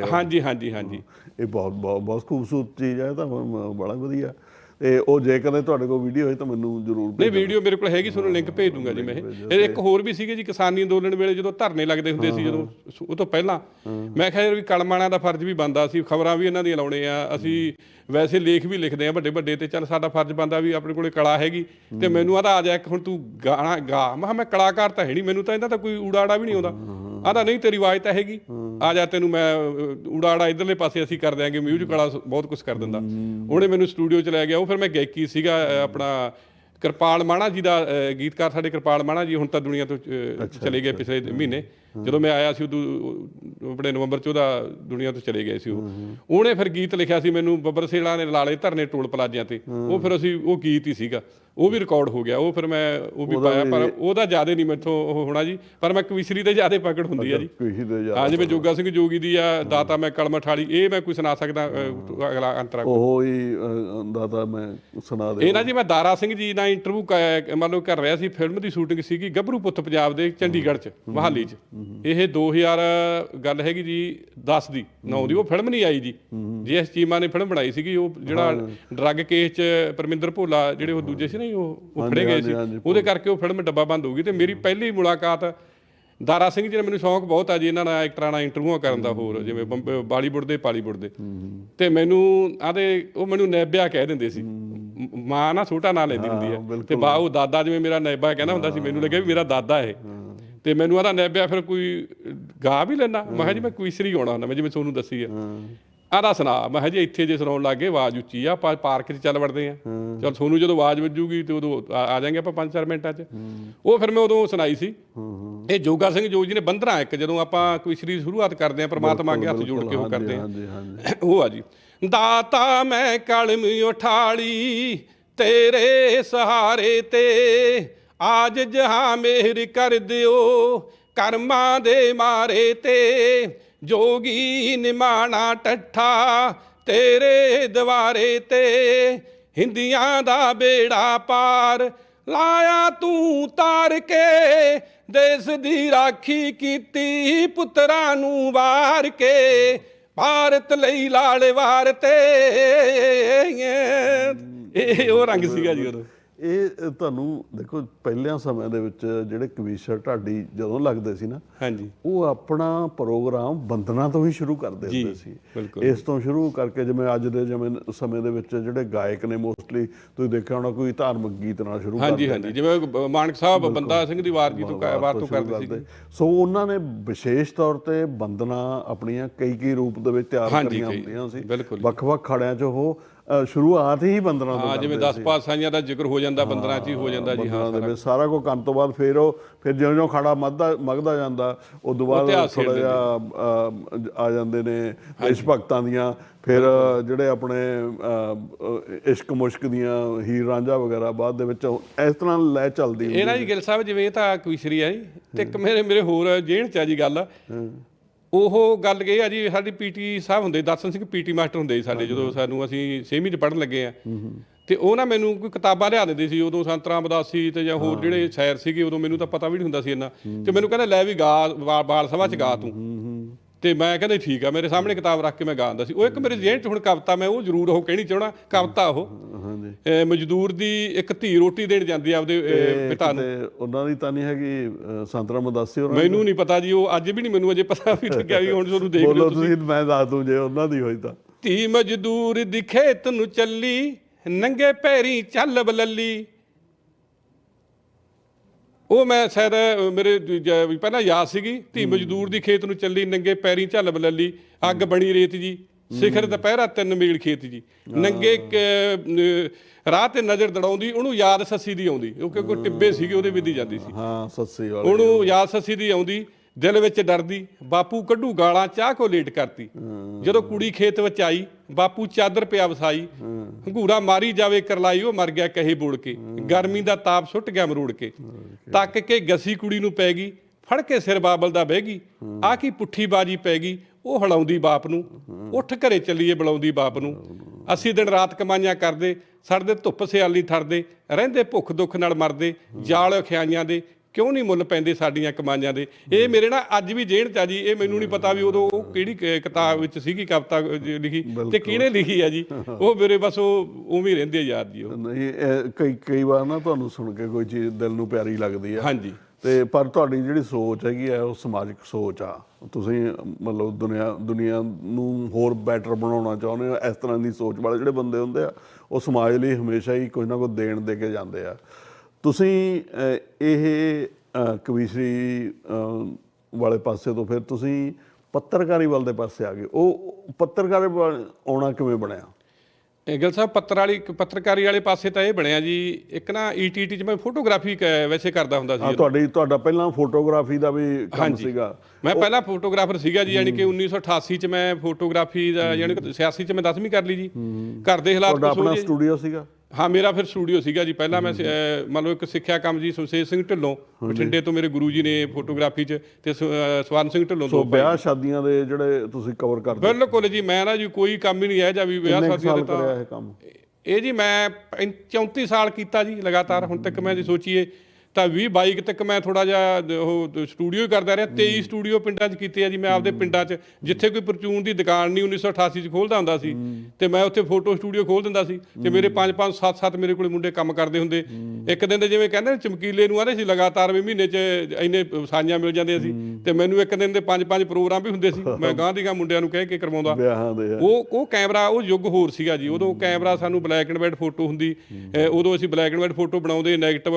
ਆ। ਹਾਂਜੀ ਹਾਂਜੀ ਹਾਂਜੀ। ਇਹ ਬਹੁਤ ਬਹੁਤ ਬਹੁਤ ਖੂਬਸੂਰਤ ਚੀਜ਼ ਹੈ ਤਾਂ ਬੜਾ ਵਧੀਆ। ਤੇ ਉਹ ਜੇ ਕਦੇ ਤੁਹਾਡੇ ਕੋਲ ਵੀਡੀਓ ਹੋਏ ਤਾਂ ਮੈਨੂੰ ਜ਼ਰੂਰ ਨਹੀਂ ਵੀਡੀਓ ਮੇਰੇ ਕੋਲ ਹੈਗੀ ਤੁਹਾਨੂੰ ਲਿੰਕ ਭੇਜ ਦੂੰਗਾ ਜੀ ਮੈਂ। ਇਹ ਇੱਕ ਹੋਰ ਵੀ ਸੀਗੇ ਜੀ ਕਿਸਾਨੀ ਅੰਦੋਲਨ ਵੇਲੇ ਜਦੋਂ ਧਰਨੇ ਲੱਗਦੇ ਹੁੰਦੇ ਸੀ ਜਦੋਂ ਉਹ ਤੋਂ ਪਹਿਲਾਂ। ਮੈਂ ਕਿਹਾ ਯਾਰ ਵੀ ਕਲਮਾਣਾ ਦਾ ਫਰਜ਼ ਵੀ ਬੰਦਾ ਸੀ ਖਬਰਾਂ ਵੀ ਇਹਨਾਂ ਦੀਆਂ ਲਾਉਣੇ ਆ ਅਸੀਂ ਵੈਸੇ ਲੇਖ ਵੀ ਲਿਖਦੇ ਆ ਵੱਡੇ ਵੱਡੇ ਤੇ ਚੱਲ ਸਾਡਾ ਫਰਜ਼ ਬੰਦਾ ਵੀ ਆਪਣੇ ਕੋਲੇ ਕਲਾ ਹੈਗੀ ਤੇ ਮੈਨੂੰ ਆਦਾ ਆ ਜਾ ਇੱਕ ਹੁਣ ਤੂੰ ਗਾਣਾ ਗਾ। ਮੈਂ ਮੈਂ ਕਲਾਕਾਰ ਤਾਂ ਹੈ ਨਹੀਂ ਮੈਨੂੰ ਤਾਂ ਇਹਦਾ ਤਾਂ ਕੋਈ ਊੜਾੜਾ ਵੀ ਨਹੀਂ ਆਉਂਦਾ। ਆਦਾ ਨਹੀਂ ਤੇਰੀ ਆਵਾਜ਼ ਤਾਂ ਹੈਗੀ। ਆ ਜਾ ਤੈਨੂੰ ਮੈਂ ਊੜਾੜਾ ਇਧਰਲੇ ਪਾਸੇ ਅਸੀਂ ਕਰ ਦਿਆਂਗੇ ਮਿਊਜ਼ਿਕ ਵਾਲਾ ਬਹੁਤ ਕੁਝ ਕਰ ਦਿੰਦਾ। ਉਹਨੇ ਮੈਨੂੰ ਸਟੂਡੀਓ ਚ ਲੈ ਗਿਆ ਉਹ ਫਿਰ ਮੈਂ ਗਾਇਕੀ ਸੀਗਾ ਆਪਣਾ ਕਿਰਪਾਲ ਮਾਣਾ ਜੀ ਦਾ ਗੀਤਕਾਰ ਸਾਡੇ ਕਿਰਪਾਲ ਮਾਣਾ ਜੀ ਹੁਣ ਤਾਂ ਦੁਨੀਆ ਤੋਂ ਚਲੇ ਗਏ ਪਿਛਲੇ ਮਹੀਨੇ। ਜਦੋਂ ਮੈਂ ਆਇਆ ਸੀ ਉਦੋਂ ਉਹ ਆਪਣੇ ਨਵੰਬਰ ਚ ਉਹਦਾ ਦੁਨੀਆ ਤੋਂ ਚਲੇ ਗਏ ਸੀ ਉਹ। ਉਹਨੇ ਫਿਰ ਗੀਤ ਲਿਖਿਆ ਸੀ ਮੈਨੂੰ ਬੱਬਰ ਸੇਲਾ ਨੇ ਲਾਲੇ ਧਰਨੇ ਟੋਲ ਪਲਾਜ਼ਿਆਂ ਤੇ। ਉਹ ਫਿਰ ਅਸੀਂ ਉਹ ਗੀਤ ਹੀ ਸੀਗਾ। ਉਹ ਵੀ ਰਿਕਾਰਡ ਹੋ ਗਿਆ। ਉਹ ਫਿਰ ਮੈਂ ਉਹ ਵੀ ਪਾਇਆ ਪਰ ਉਹਦਾ ਜ਼ਿਆਦਾ ਨਹੀਂ ਮੈਥੋਂ ਉਹ ਹੋਣਾ ਜੀ। ਪਰ ਮੈਂ ਕਵਿਸ਼ਰੀ ਤੇ ਜ਼ਿਆਦਾ ਪਕੜ ਹੁੰਦੀ ਆ ਜੀ। ਕਿਸੇ ਦੇ ਜਾ ਹਾਂ ਜਿਵੇਂ ਜੋਗਾ ਸਿੰਘ ਜੋਗੀ ਦੀ ਆ ਦਾਤਾ ਮੈਂ ਕਲਮ ਠਾਲੀ ਇਹ ਮੈਂ ਕੋਈ ਸੁਣਾ ਸਕਦਾ ਅਗਲਾ ਅੰਤਰਾ ਉਹ ਹੀ ਦਾਦਾ ਮੈਂ ਸੁਣਾ ਦੇ ਇਹ ਨਾ ਜੀ ਮੈਂ ਦਾਰਾ ਸਿੰਘ ਜੀ ਨਾਲ ਇੰਟਰਵਿਊ ਮੰਨ ਲਓ ਕਰ ਰਿਹਾ ਸੀ ਫਿਲਮ ਦੀ ਸ਼ੂਟਿੰਗ ਸੀਗੀ ਗੱਭਰੂ ਪੁੱਤ ਪੰਜਾਬ ਦੇ ਚੰਡੀਗੜ੍ਹ ਚ ਮਹਾਲੀ ਚ। ਇਹ 2000 ਗੱਲ ਹੈਗੀ ਜੀ 10 ਦੀ 9 ਦੀ ਉਹ ਫਿਲਮ ਨਹੀਂ ਆਈ ਜੀ। ਜੀਐਸ ਚੀਮਾ ਨੇ ਫਿਲਮ ਬਣਾਈ ਸੀਗੀ ਉਹ ਜਿਹੜਾ ਡਰੱਗ ਕੇਸ ਚ ਪਰਮਿੰਦਰ ਭੋਲਾ ਜਿਹੜੇ ਉਹ ਦੂਜੇ ਸੀ ਨਾ ਉਹ ਉਹ ਫੜੇ ਗਏ ਸੀ ਉਹਦੇ ਕਰਕੇ ਉਹ ਫਿਲਮ ਡੱਬਾ ਬੰਦ ਹੋ ਗਈ ਤੇ ਮੇਰੀ ਪਹਿਲੀ ਮੁਲਾਕਾਤ ਦਾਰਾ ਸਿੰਘ ਜੀ ਨੇ ਮੈਨੂੰ ਸ਼ੌਂਕ ਬਹੁਤ ਆ ਜੀ ਇਹਨਾਂ ਨਾਲ ਐਕਟਰਾਂ ਨਾਲ ਇੰਟਰਵਿਊਆਂ ਕਰਨ ਦਾ ਹੋਰ ਜਿਵੇਂ ਬਾਲੀਵੁੱਡ ਦੇ ਪਾਲੀਵੁੱਡ ਦੇ। ਤੇ ਮੈਨੂੰ ਆਦੇ ਉਹ ਮੈਨੂੰ ਨੈਬਿਆ ਕਹਿ ਦਿੰਦੇ ਸੀ। ਮ- ਨਾ ਛੋਟਾ ਨਾਂ ਲੈਂਦੀ ਹੁੰਦੀ ਹੈ ਤੇ ਬਾ ਉਹ ਦਾਦਾ ਜਿਵੇਂ ਮੇਰਾ ਨੈਬਾ ਕਹਿੰਦਾ ਹੁੰਦਾ ਸੀ ਮੈਨੂੰ ਲੱਗਿਆ ਵੀ ਮੇਰਾ ਦਾਦਾ ਇਹ। ਤੇ ਮੈਨੂੰ ਆਦਾ ਨੈਬਿਆ ਫਿਰ ਕੋਈ ਗਾ ਵੀ ਲੈਣਾ ਮੈਂ ਕਿਹਾ ਜੀ ਮੈਂ ਕੁਇਸਰੀ ਗਾਉਣਾ ਹੁੰਦਾ ਮੈਂ ਜਿਵੇਂ ਤੁਹਾਨੂੰ ਦੱਸੀ ਆ। ਆਦਾ ਸੁਣਾ ਮੈਂ ਕਿਹਾ ਜੀ ਇੱਥੇ ਜੇ ਸੁਣਾਉਣ ਲੱਗੇ ਆਵਾਜ਼ ਉੱਚੀ ਆ ਆਪਾਂ ਪਾਰਕ 'ਚ ਚੱਲ ਵੜਦੇ ਆ। ਚਲ ਤੁਹਾਨੂੰ ਜਦੋਂ ਆਵਾਜ਼ ਵੱਜੂਗੀ ਤੇ ਉਦੋਂ ਆ ਜਾਾਂਗੇ ਆਪਾਂ 5-4 ਮਿੰਟਾਂ 'ਚ। ਉਹ ਫਿਰ ਮੈਂ ਉਦੋਂ ਸੁਣਾਈ ਸੀ। ਇਹ ਜੋਗਾ ਸਿੰਘ ਜੋਗ ਜੀ ਨੇ ਬੰਦਰਾ ਇੱਕ ਜਦੋਂ ਆਪਾਂ ਕੁਇਸਰੀ ਸ਼ੁਰੂਆਤ ਕਰਦੇ ਆ ਪ੍ਰਮਾਤਮਾ ਅੱਗੇ ਹੱਥ ਜੋੜ ਕੇ ਉਹ ਕਰਦੇ ਆ। ਉਹ ਆ ਜੀ। ਦਾਤਾ ਮੈਂ ਕਲਮ ਉਠਾਲੀ ਤੇਰੇ ਸਹਾਰੇ ਤੇ ਆਜ ਜਹਾਂ ਮਿਹਰ ਕਰ ਦਿਓ, ਕਰਮਾਂ ਦੇ ਮਾਰੇ ਤੇ ਜੋਗੀ ਨਿਮਾਣਾ ਟੱਠਾ ਤੇਰੇ ਦਵਾਰੇ ਤੇ। ਹਿੰਦੀਆਂ ਦਾ ਬੇੜਾ ਪਾਰ ਲਾਇਆ ਤੂੰ ਤਾਰ ਕੇ, ਦੇਸ ਦੀ ਰਾਖੀ ਕੀਤੀ ਪੁੱਤਰਾਂ ਨੂੰ ਵਾਰ ਕੇ। ਭਾਰਤ ਲਈ ਲਾਲ ਵਾਰ ਤੇ। ਇਹ ਉਹ ਰੰਗ ਸੀਗਾ ਜੀ ਉਦੋਂ। ਇਹ ਤੁਹਾਨੂੰ ਦੇਖੋ ਪਹਿਲਿਆਂ ਸਮੇਂ ਦੇ ਵਿੱਚ ਜਿਹੜੇ ਕਵੀਸ਼ਰ ਢਾਡੀ ਜਦੋਂ ਲੱਗਦੇ ਸੀ ਨਾ ਹਾਂਜੀ। ਉਹ ਆਪਣਾ ਪ੍ਰੋਗਰਾਮ ਬੰਦਨਾ ਤੋਂ ਹੀ ਸ਼ੁਰੂ ਕਰਦੇ ਹੁੰਦੇ ਸੀ। ਇਸ ਤੋਂ ਸ਼ੁਰੂ ਕਰਕੇ ਜਿਵੇਂ ਅੱਜ ਦੇ ਜਿਵੇਂ ਸਮੇਂ ਦੇ ਵਿੱਚ ਜਿਹੜੇ ਗਾਇਕ ਨੇ ਮੋਸਟਲੀ ਤੁਸੀਂ ਦੇਖਿਆ ਹੋਣਾ ਕੋਈ ਧਾਰਮਿਕ ਗੀਤ ਨਾਲ ਸ਼ੁਰੂ ਕਰਦੇ ਹਾਂਜੀ ਹਾਂਜੀ ਜਿਵੇਂ ਮਾਨਕ ਸਾਹਿਬ ਬੰਦਾ ਸਿੰਘ ਦੀ ਵਾਰ ਜੀ ਤੋਂ ਵਾਰ ਤੋਂ ਕਰਦੇ ਸੀ ਸੋ ਉਹਨਾਂ ਨੇ ਵਿਸ਼ੇਸ਼ ਤੌਰ ਤੇ ਬੰਦਨਾ ਆਪਣੀਆਂ ਕਈ ਕਈ ਰੂਪ ਦੇ ਵਿੱਚ ਤਿਆਰ ਕਰੀਆਂ ਹੁੰਦੀਆਂ ਸੀ। ਵੱਖ-ਵੱਖ ਖੜਿਆਂ 'ਚ ਉਹ ਅ, ਸ਼ੁਰੂਆਤ ਹੀ ਬੰਦਨਾ ਤੋਂ ਹਾਂ ਜਿਵੇਂ 10 ਪਾਤਸ਼ਾਹੀਆਂ ਦਾ ਜ਼ਿਕਰ ਹੋ ਜਾਂਦਾ 15 ਚ ਹੀ ਹੋ ਜਾਂਦਾ ਜੀ ਹਾਂ ਦੇ ਵਿੱਚ ਸਾਰਾ ਕੁਝ ਕਰਨ ਤੋਂ ਬਾਅਦ ਫਿਰ ਉਹ ਫਿਰ ਜਿਉਂ ਜਿਉਂ ਖੜਾ ਮੱਧਦਾ ਮਗਦਾ ਜਾਂਦਾ ਤੋਂ ਬਾਅਦ ਇਤਿਹਾਸ ਥੋੜਾ ਜਿਹਾ ਅ, ਆ ਜਾਂਦੇ ਨੇ ਦੇਸ਼ ਭਗਤਾਂ ਦੀਆਂ। ਫਿਰ ਜਿਹੜੇ ਆਪਣੇ ਅ, ਅ, ਇਸ਼ਕ ਮੁਸ਼ਕ ਦੀਆਂ ਹੀਰ ਰਾਂਝਾ ਵਗੈਰਾ ਬਾਅਦ ਦੇ ਵਿੱਚ ਇਸ ਤਰ੍ਹਾਂ ਲੈ ਚੱਲਦੀ ਇਹ ਨਾ ਜੀ ਗਿਲ ਸਾਹਿਬ ਜਿਵੇਂ ਇਹ ਤਾਂ ਕਵਿਸ਼ਰੀ ਜੀ ਤੇ ਇੱਕ ਮੇਰੇ ਮੇਰੇ ਹੋਰ ਜੇਣ ਚ ਆ ਜੀ ਗੱਲ। ਉਹ ਗੱਲ ਇਹ ਆ ਜੀ ਸਾਡੀ ਪੀਟੀ ਸਾਹਿਬ ਹੁੰਦੇ ਦਰਸ਼ਨ ਸਿੰਘ ਪੀਟੀ ਮਾਸਟਰ ਹੁੰਦੇ ਸੀ ਸਾਡੇ ਜਦੋਂ ਸਾਨੂੰ ਅਸੀਂ 6ਵੀਂ ਚ ਪੜ੍ਹਨ ਲੱਗੇ ਆ। ਤੇ ਉਹ ਨਾ ਮੈਨੂੰ ਕੋਈ ਕਿਤਾਬਾਂ ਲਿਆ ਦਿੰਦੇ ਸੀ ਉਦੋਂ ਸੰਤਰਾ ਬਦਾਸੀ ਤੇ ਜਾਂ ਹੋਰ ਜਿਹੜੇ ਸ਼ਾਇਰ ਸੀਗੇ ਉਦੋਂ ਮੈਨੂੰ ਤਾਂ ਪਤਾ ਵੀ ਨਹੀਂ ਹੁੰਦਾ ਸੀ ਇੰਨਾ। ਤੇ ਮੈਨੂੰ ਕਹਿੰਦੇ ਲੈ ਵੀ ਗਾ ਬਾਲ ਸਭਾ ਚ ਗਾ ਤੂੰ। ਤੇ ਮੈਂ ਕਹਿੰਦਾ ਠੀਕ ਆ ਮੇਰੇ ਸਾਹਮਣੇ ਕਿਤਾਬ ਰੱਖ ਕੇ ਮੈਂ ਗਾਉਂਦਾ ਸੀ। ਉਹ ਇੱਕ ਮੇਰੇ ਜੇਨ ਚ ਹੁਣ ਕਵਿਤਾ ਮੈਂ ਉਹ ਜ਼ਰੂਰ ਉਹ ਕਹਿਣੀ ਚਾਹਣਾ ਕਵਿਤਾ ਉਹ। ਹਾਂਜੀ। ਮਜ਼ਦੂਰ ਦੀ ਇੱਕ ਧੀ ਰੋਟੀ ਦੇਣ ਜਾਂਦੀ ਆ ਆਪਦੇ ਪਿਤਾ ਨੂੰ। ਉਹਨਾਂ ਦੀ ਤਾਂ ਨਹੀਂ ਹੈਗੀ ਅ, ਸੰਤਰਾ ਮਦਾਸੀ ਉਹਨਾਂ ਮੈਨੂੰ ਨਹੀਂ ਪਤਾ ਜੀ ਉਹ ਅੱਜ ਵੀ ਨਹੀਂ ਮੈਨੂੰ ਅਜੇ ਪਤਾ ਵੀ ਲੱਗਿਆ ਵੀ ਹੁਣ ਤੁਹਾਨੂੰ ਦੇਖ ਲਓ ਤੁਸੀਂ ਮੈਂ ਦੱਸ ਦੂੰ ਜੇ ਉਹਨਾਂ ਦੀ ਹੋਈ ਤਾਂ। ਧੀ ਮਜ਼ਦੂਰ ਦੀ ਖੇਤ ਨੂੰ ਚੱਲੀ ਨੰਗੇ ਪੈਰੀ ਚੱਲ ਬਲੱਲੀ। ਉਹ ਮੈਂ ਸ਼ਾਇਦ ਮੇਰੇ ਵੀ ਪਹਿਲਾਂ ਯਾਦ ਸੀਗੀ ਧੀ ਮਜ਼ਦੂਰ ਦੀ ਖੇਤ ਨੂੰ ਚੱਲੀ ਨੰਗੇ ਪੈਰੀ ਚੱਲ ਬਲੱਲੀ ਅੱਗ ਬਣੀ ਰੇਤ ਜੀ ਸਿਖਰ ਦੁਪਹਿਰਾ ਤਿੰਨ ਮੀਲ ਖੇਤ ਜੀ। ਨੰਗੇ ਕ- ਰਾਹ ਤੇ ਨਜ਼ਰ ਦੜਾਉਂਦੀ ਉਹਨੂੰ ਯਾਦ ਸੱਸੀ ਦੀ ਆਉਂਦੀ ਉਹ ਕਿਉਂਕਿ ਟਿੱਬੇ ਸੀਗੇ ਉਹਦੇ ਵਿੱਦੀ ਜਾਂਦੀ ਸੀ। ਹਾਂ ਸੱਸੀ ਵਾਲੇ ਉਹਨੂੰ ਯਾਦ ਸੱਸੀ ਦੀ ਆਉਂਦੀ ਦਿਲ ਵਿੱਚ ਡਰਦੀ ਬਾਪੂ ਕੱਢੂ ਗਾਲਾਂ ਚਾਹ ਕੋ ਲੇਟ ਕਰਤੀ। ਜਦੋਂ ਕੁੜੀ ਖੇਤ ਵਿੱਚ ਆਈ ਬਾਪੂ ਚਾਦਰ ਪਿਆ ਵਸਾਈ ਹੰਗੂਰਾ ਮਾਰੀ ਜਾਵੇ ਕਰਲਾਈ ਉਹ ਮਰ ਗਿਆ ਕਹੇ ਬੋੜ ਕੇ। ਗਰਮੀ ਦਾ ਤਾਪ ਸੁੱਟ ਗਿਆ ਮਰੂੜ ਕੇ। ਤੱਕ ਕੇ ਗਸੀ ਕੁੜੀ ਨੂੰ ਪੈ ਗਈ ਫੜ ਕੇ ਸਿਰ ਬਾਬਲ ਦਾ ਬਹਿ ਗਈ। ਆ ਕੀ ਪੁੱਠੀ ਬਾਜੀ ਪੈ ਗਈ ਉਹ ਹਲਾਉਂਦੀ ਬਾਪ ਨੂੰ। ਉੱਠ ਘਰੇ ਚੱਲੀਏ ਬੁਲਾਉਂਦੀ ਬਾਪ ਨੂੰ। ਅਸੀਂ ਦਿਨ ਰਾਤ ਕਮਾਈਆਂ ਕਰਦੇ ਸੜਦੇ ਧੁੱਪ ਸਿਆਲੀ ਠਰਦੇ ਰਹਿੰਦੇ ਭੁੱਖ ਦੁੱਖ ਨਾਲ ਮਰਦੇ ਜਾਲ ਖਿਆਈਆਂ ਦੇ ਕਿਉਂ ਨਹੀਂ ਮੁੱਲ ਪੈਂਦੇ ਸਾਡੀਆਂ ਕਮਾਈਆਂ ਦੇ? ਇਹ ਮੇਰੇ ਨਾਲ ਅੱਜ ਵੀ ਜੇਣ ਚਾ ਜੀ ਇਹ ਮੈਨੂੰ ਨਹੀਂ ਪਤਾ ਵੀ ਉਦੋਂ ਉਹ ਕਿਹੜੀ ਕ- ਕਿਤਾਬ ਵਿੱਚ ਸੀਗੀ ਕਵਿਤਾ ਲਿਖੀ ਤੇ ਕਿਹਨੇ ਲਿਖੀ ਹੈ ਜੀ? ਉਹ ਮੇਰੇ ਬਸ ਉਹ ਉਵੇਂ ਹੀ ਰਹਿੰਦੇ ਆ ਯਾਦ ਜੀ ਉਹ। ਨਹੀਂ ਇਹ ਕਈ ਕਈ ਵਾਰ ਨਾ ਤੁਹਾਨੂੰ ਸੁਣ ਕੇ ਕੋਈ ਚੀਜ਼ ਦਿਲ ਨੂੰ ਪਿਆਰੀ ਲੱਗਦੀ ਆ। ਹਾਂਜੀ। ਤੇ ਪਰ ਤੁਹਾਡੀ ਜਿਹੜੀ ਸੋਚ ਹੈਗੀ ਆ ਉਹ ਸਮਾਜਿਕ ਸੋਚ ਆ। ਤੁਸੀਂ ਮਤਲਬ ਦੁਨੀਆ ਦੁਨੀਆ ਨੂੰ ਹੋਰ ਬੈਟਰ ਬਣਾਉਣਾ ਚਾਹੁੰਦੇ ਹੋ ਇਸ ਤਰ੍ਹਾਂ ਦੀ ਸੋਚ ਵਾਲੇ ਜਿਹੜੇ ਬੰਦੇ ਹੁੰਦੇ ਆ ਉਹ ਸਮਾਜ ਲਈ ਹਮੇਸ਼ਾ ਹੀ ਕੁਝ ਨਾ ਕੁਝ ਦੇਣ ਦੇ ਕੇ ਜਾਂਦੇ ਆ। ਤੁਸੀਂ ਇਹ ਕਵੀਸ਼ਰੀ ਵਾਲੇ ਪਾਸੇ ਤੋਂ ਫਿਰ ਤੁਸੀਂ ਪੱਤਰਕਾਰੀ ਵੱਲ ਦੇ ਪਾਸੇ ਆ ਗਏ। ਉਹ ਪੱਤਰਕਾਰੀ ਆਉਣਾ ਕਿਵੇਂ ਬਣਿਆ? ਗਿਲ ਸਾਹਿਬ ਪੱਤਰ ਵਾਲੀ ਪੱਤਰਕਾਰੀ ਵਾਲੇ ਪਾਸੇ ਤਾਂ ਇਹ ਬਣਿਆ ਜੀ। ਇੱਕ ਨਾ ਈਟੀਟੀ ਚ ਮੈਂ ਫੋਟੋਗ੍ਰਾਫੀ ਵੈਸੇ ਕਰਦਾ ਹੁੰਦਾ ਸੀ। ਹਾਂ ਤੁਹਾਡੀ ਤੁਹਾਡਾ ਪਹਿਲਾਂ ਫੋਟੋਗ੍ਰਾਫੀ ਦਾ ਵੀ ਕੰਮ। ਸੀਗਾ। ਮੈਂ ਪਹਿਲਾਂ ਫੋਟੋਗ੍ਰਾਫਰ ਸੀਗਾ ਜੀ ਯਾਨੀ ਕਿ 1988 ਚ ਮੈਂ ਫੋਟੋਗ੍ਰਾਫੀ ਦਾ ਯਾਨੀ ਕਿ 86 ਚ ਮੈਂ 10ਵੀਂ ਕਰ ਲਈ ਜੀ। ਘਰ ਦੇ ਹਾਲਾਤ ਤੁਹਾਡਾ ਕੁਛ ਆਪਣਾ ਸਟੂਡੀਓ ਸੀਗਾ? ਹਾਂ ਮੇਰਾ ਫਿਰ ਸਟੂਡੀਓ ਸੀਗਾ ਜੀ। ਪਹਿਲਾਂ ਮੈਂ ਸ- ਅਹ ਮੰਨ ਲਓ ਇੱਕ ਸਿੱਖਿਆ ਕੰਮ ਜੀ ਸੁਖਸੇਜ ਸਿੰਘ ਢਿੱਲੋਂ ਬਠਿੰਡੇ ਤੋਂ ਮੇਰੇ ਗੁਰੂ ਜੀ ਨੇ ਫੋਟੋਗ੍ਰਾਫੀ ਚ ਤੇ ਸ- ਅਹ ਸਵਰਨ ਸਿੰਘ ਢਿੱਲੋਂ ਸੋ ਵਿਆਹ ਸ਼ਾਦੀਆਂ ਦੇ ਜਿਹੜੇ ਤੁਸੀਂ ਕਵਰ ਕਰਦੇ ਬਿਲਕੁਲ ਜੀ ਮੈਂ ਨਾ ਜੀ ਕੋਈ ਕੰਮ ਹੀ ਨਹੀਂ ਹੈ ਜਾਂ ਵੀ ਵਿਆਹ ਕਿੰਨੇ ਕੁ ਸਾਲ ਕਰਿਆ ਤਾਂ ਇਹ ਕੰਮ? ਇਹ ਜੀ ਮੈਂ ਪੈਂ- 34 ਸਾਲ ਕੀਤਾ ਜੀ ਲਗਾਤਾਰ। ਹੁਣ ਤੱਕ ਮੈਂ ਜੇ ਸੋਚੀਏ ਤਾਂ 20 22 ਤੱਕ ਮੈਂ ਥੋੜਾ ਜਿਹਾ ਉਹ ਸਟੂਡੀਓ ਹੀ ਕਰਦਾ ਰਿਹਾ। 23 ਸਟੂਡੀਓ ਪਿੰਡਾਂ 'ਚ ਕੀਤੇ ਆ ਜੀ ਮੈਂ ਆਪਦੇ ਪਿੰਡਾਂ 'ਚ। ਜਿੱਥੇ ਕੋਈ ਪਰਚੂਨ ਦੀ ਦੁਕਾਨ ਨਹੀਂ 1988 'ਚ ਖੋਲਦਾ ਹੁੰਦਾ ਸੀ। ਤੇ ਮੈਂ ਉੱਥੇ ਫੋਟੋ ਸਟੂਡੀਓ ਖੋਲ ਦਿੰਦਾ ਸੀ ਤੇ ਮੇਰੇ 5 5 7 7 ਮੇਰੇ ਕੋਲੇ ਮੁੰਡੇ ਕੰਮ ਕਰਦੇ ਹੁੰਦੇ। ਇੱਕ ਦਿਨ ਦੇ ਜਿਵੇਂ ਕਹਿੰਦੇ ਚਮਕੀਲੇ ਨੂੰ ਆਦੇ ਸੀ ਲਗਾਤਾਰ ਵੀ ਮਹੀਨੇ 'ਚ ਇੰਨੇ ਸਾਈਆਂ ਮਿਲ ਜਾਂਦੀਆਂ ਸੀ। ਤੇ ਮੈਨੂੰ ਇੱਕ ਦਿਨ ਦੇ 5 5 ਪ੍ਰੋਗਰਾਮ ਵੀ ਹੁੰਦੇ ਸੀ। ਮੈਂ ਗਾਂ ਦੀ ਗਾਂ ਮੁੰਡਿਆਂ ਨੂੰ ਕਹਿ ਕੇ ਕਰਵਾਉਂਦਾ। ਉਹ ਉਹ ਕੈਮਰਾ ਉਹ ਯੁੱਗ ਹੋਰ ਸੀਗਾ ਜੀ। ਉਦੋਂ ਕੈਮਰਾ ਸਾਨੂੰ ਬਲੈਕ ਐਂਡ ਵਾਈਟ ਫੋਟੋ ਹੁੰਦੀ। ਉਦੋਂ ਅਸੀਂ ਬਲੈਕ ਐਂਡ ਵਾਈਟ ਫੋਟੋ ਬਣਾਉਂਦੇ 네ਗੇਟਿਵ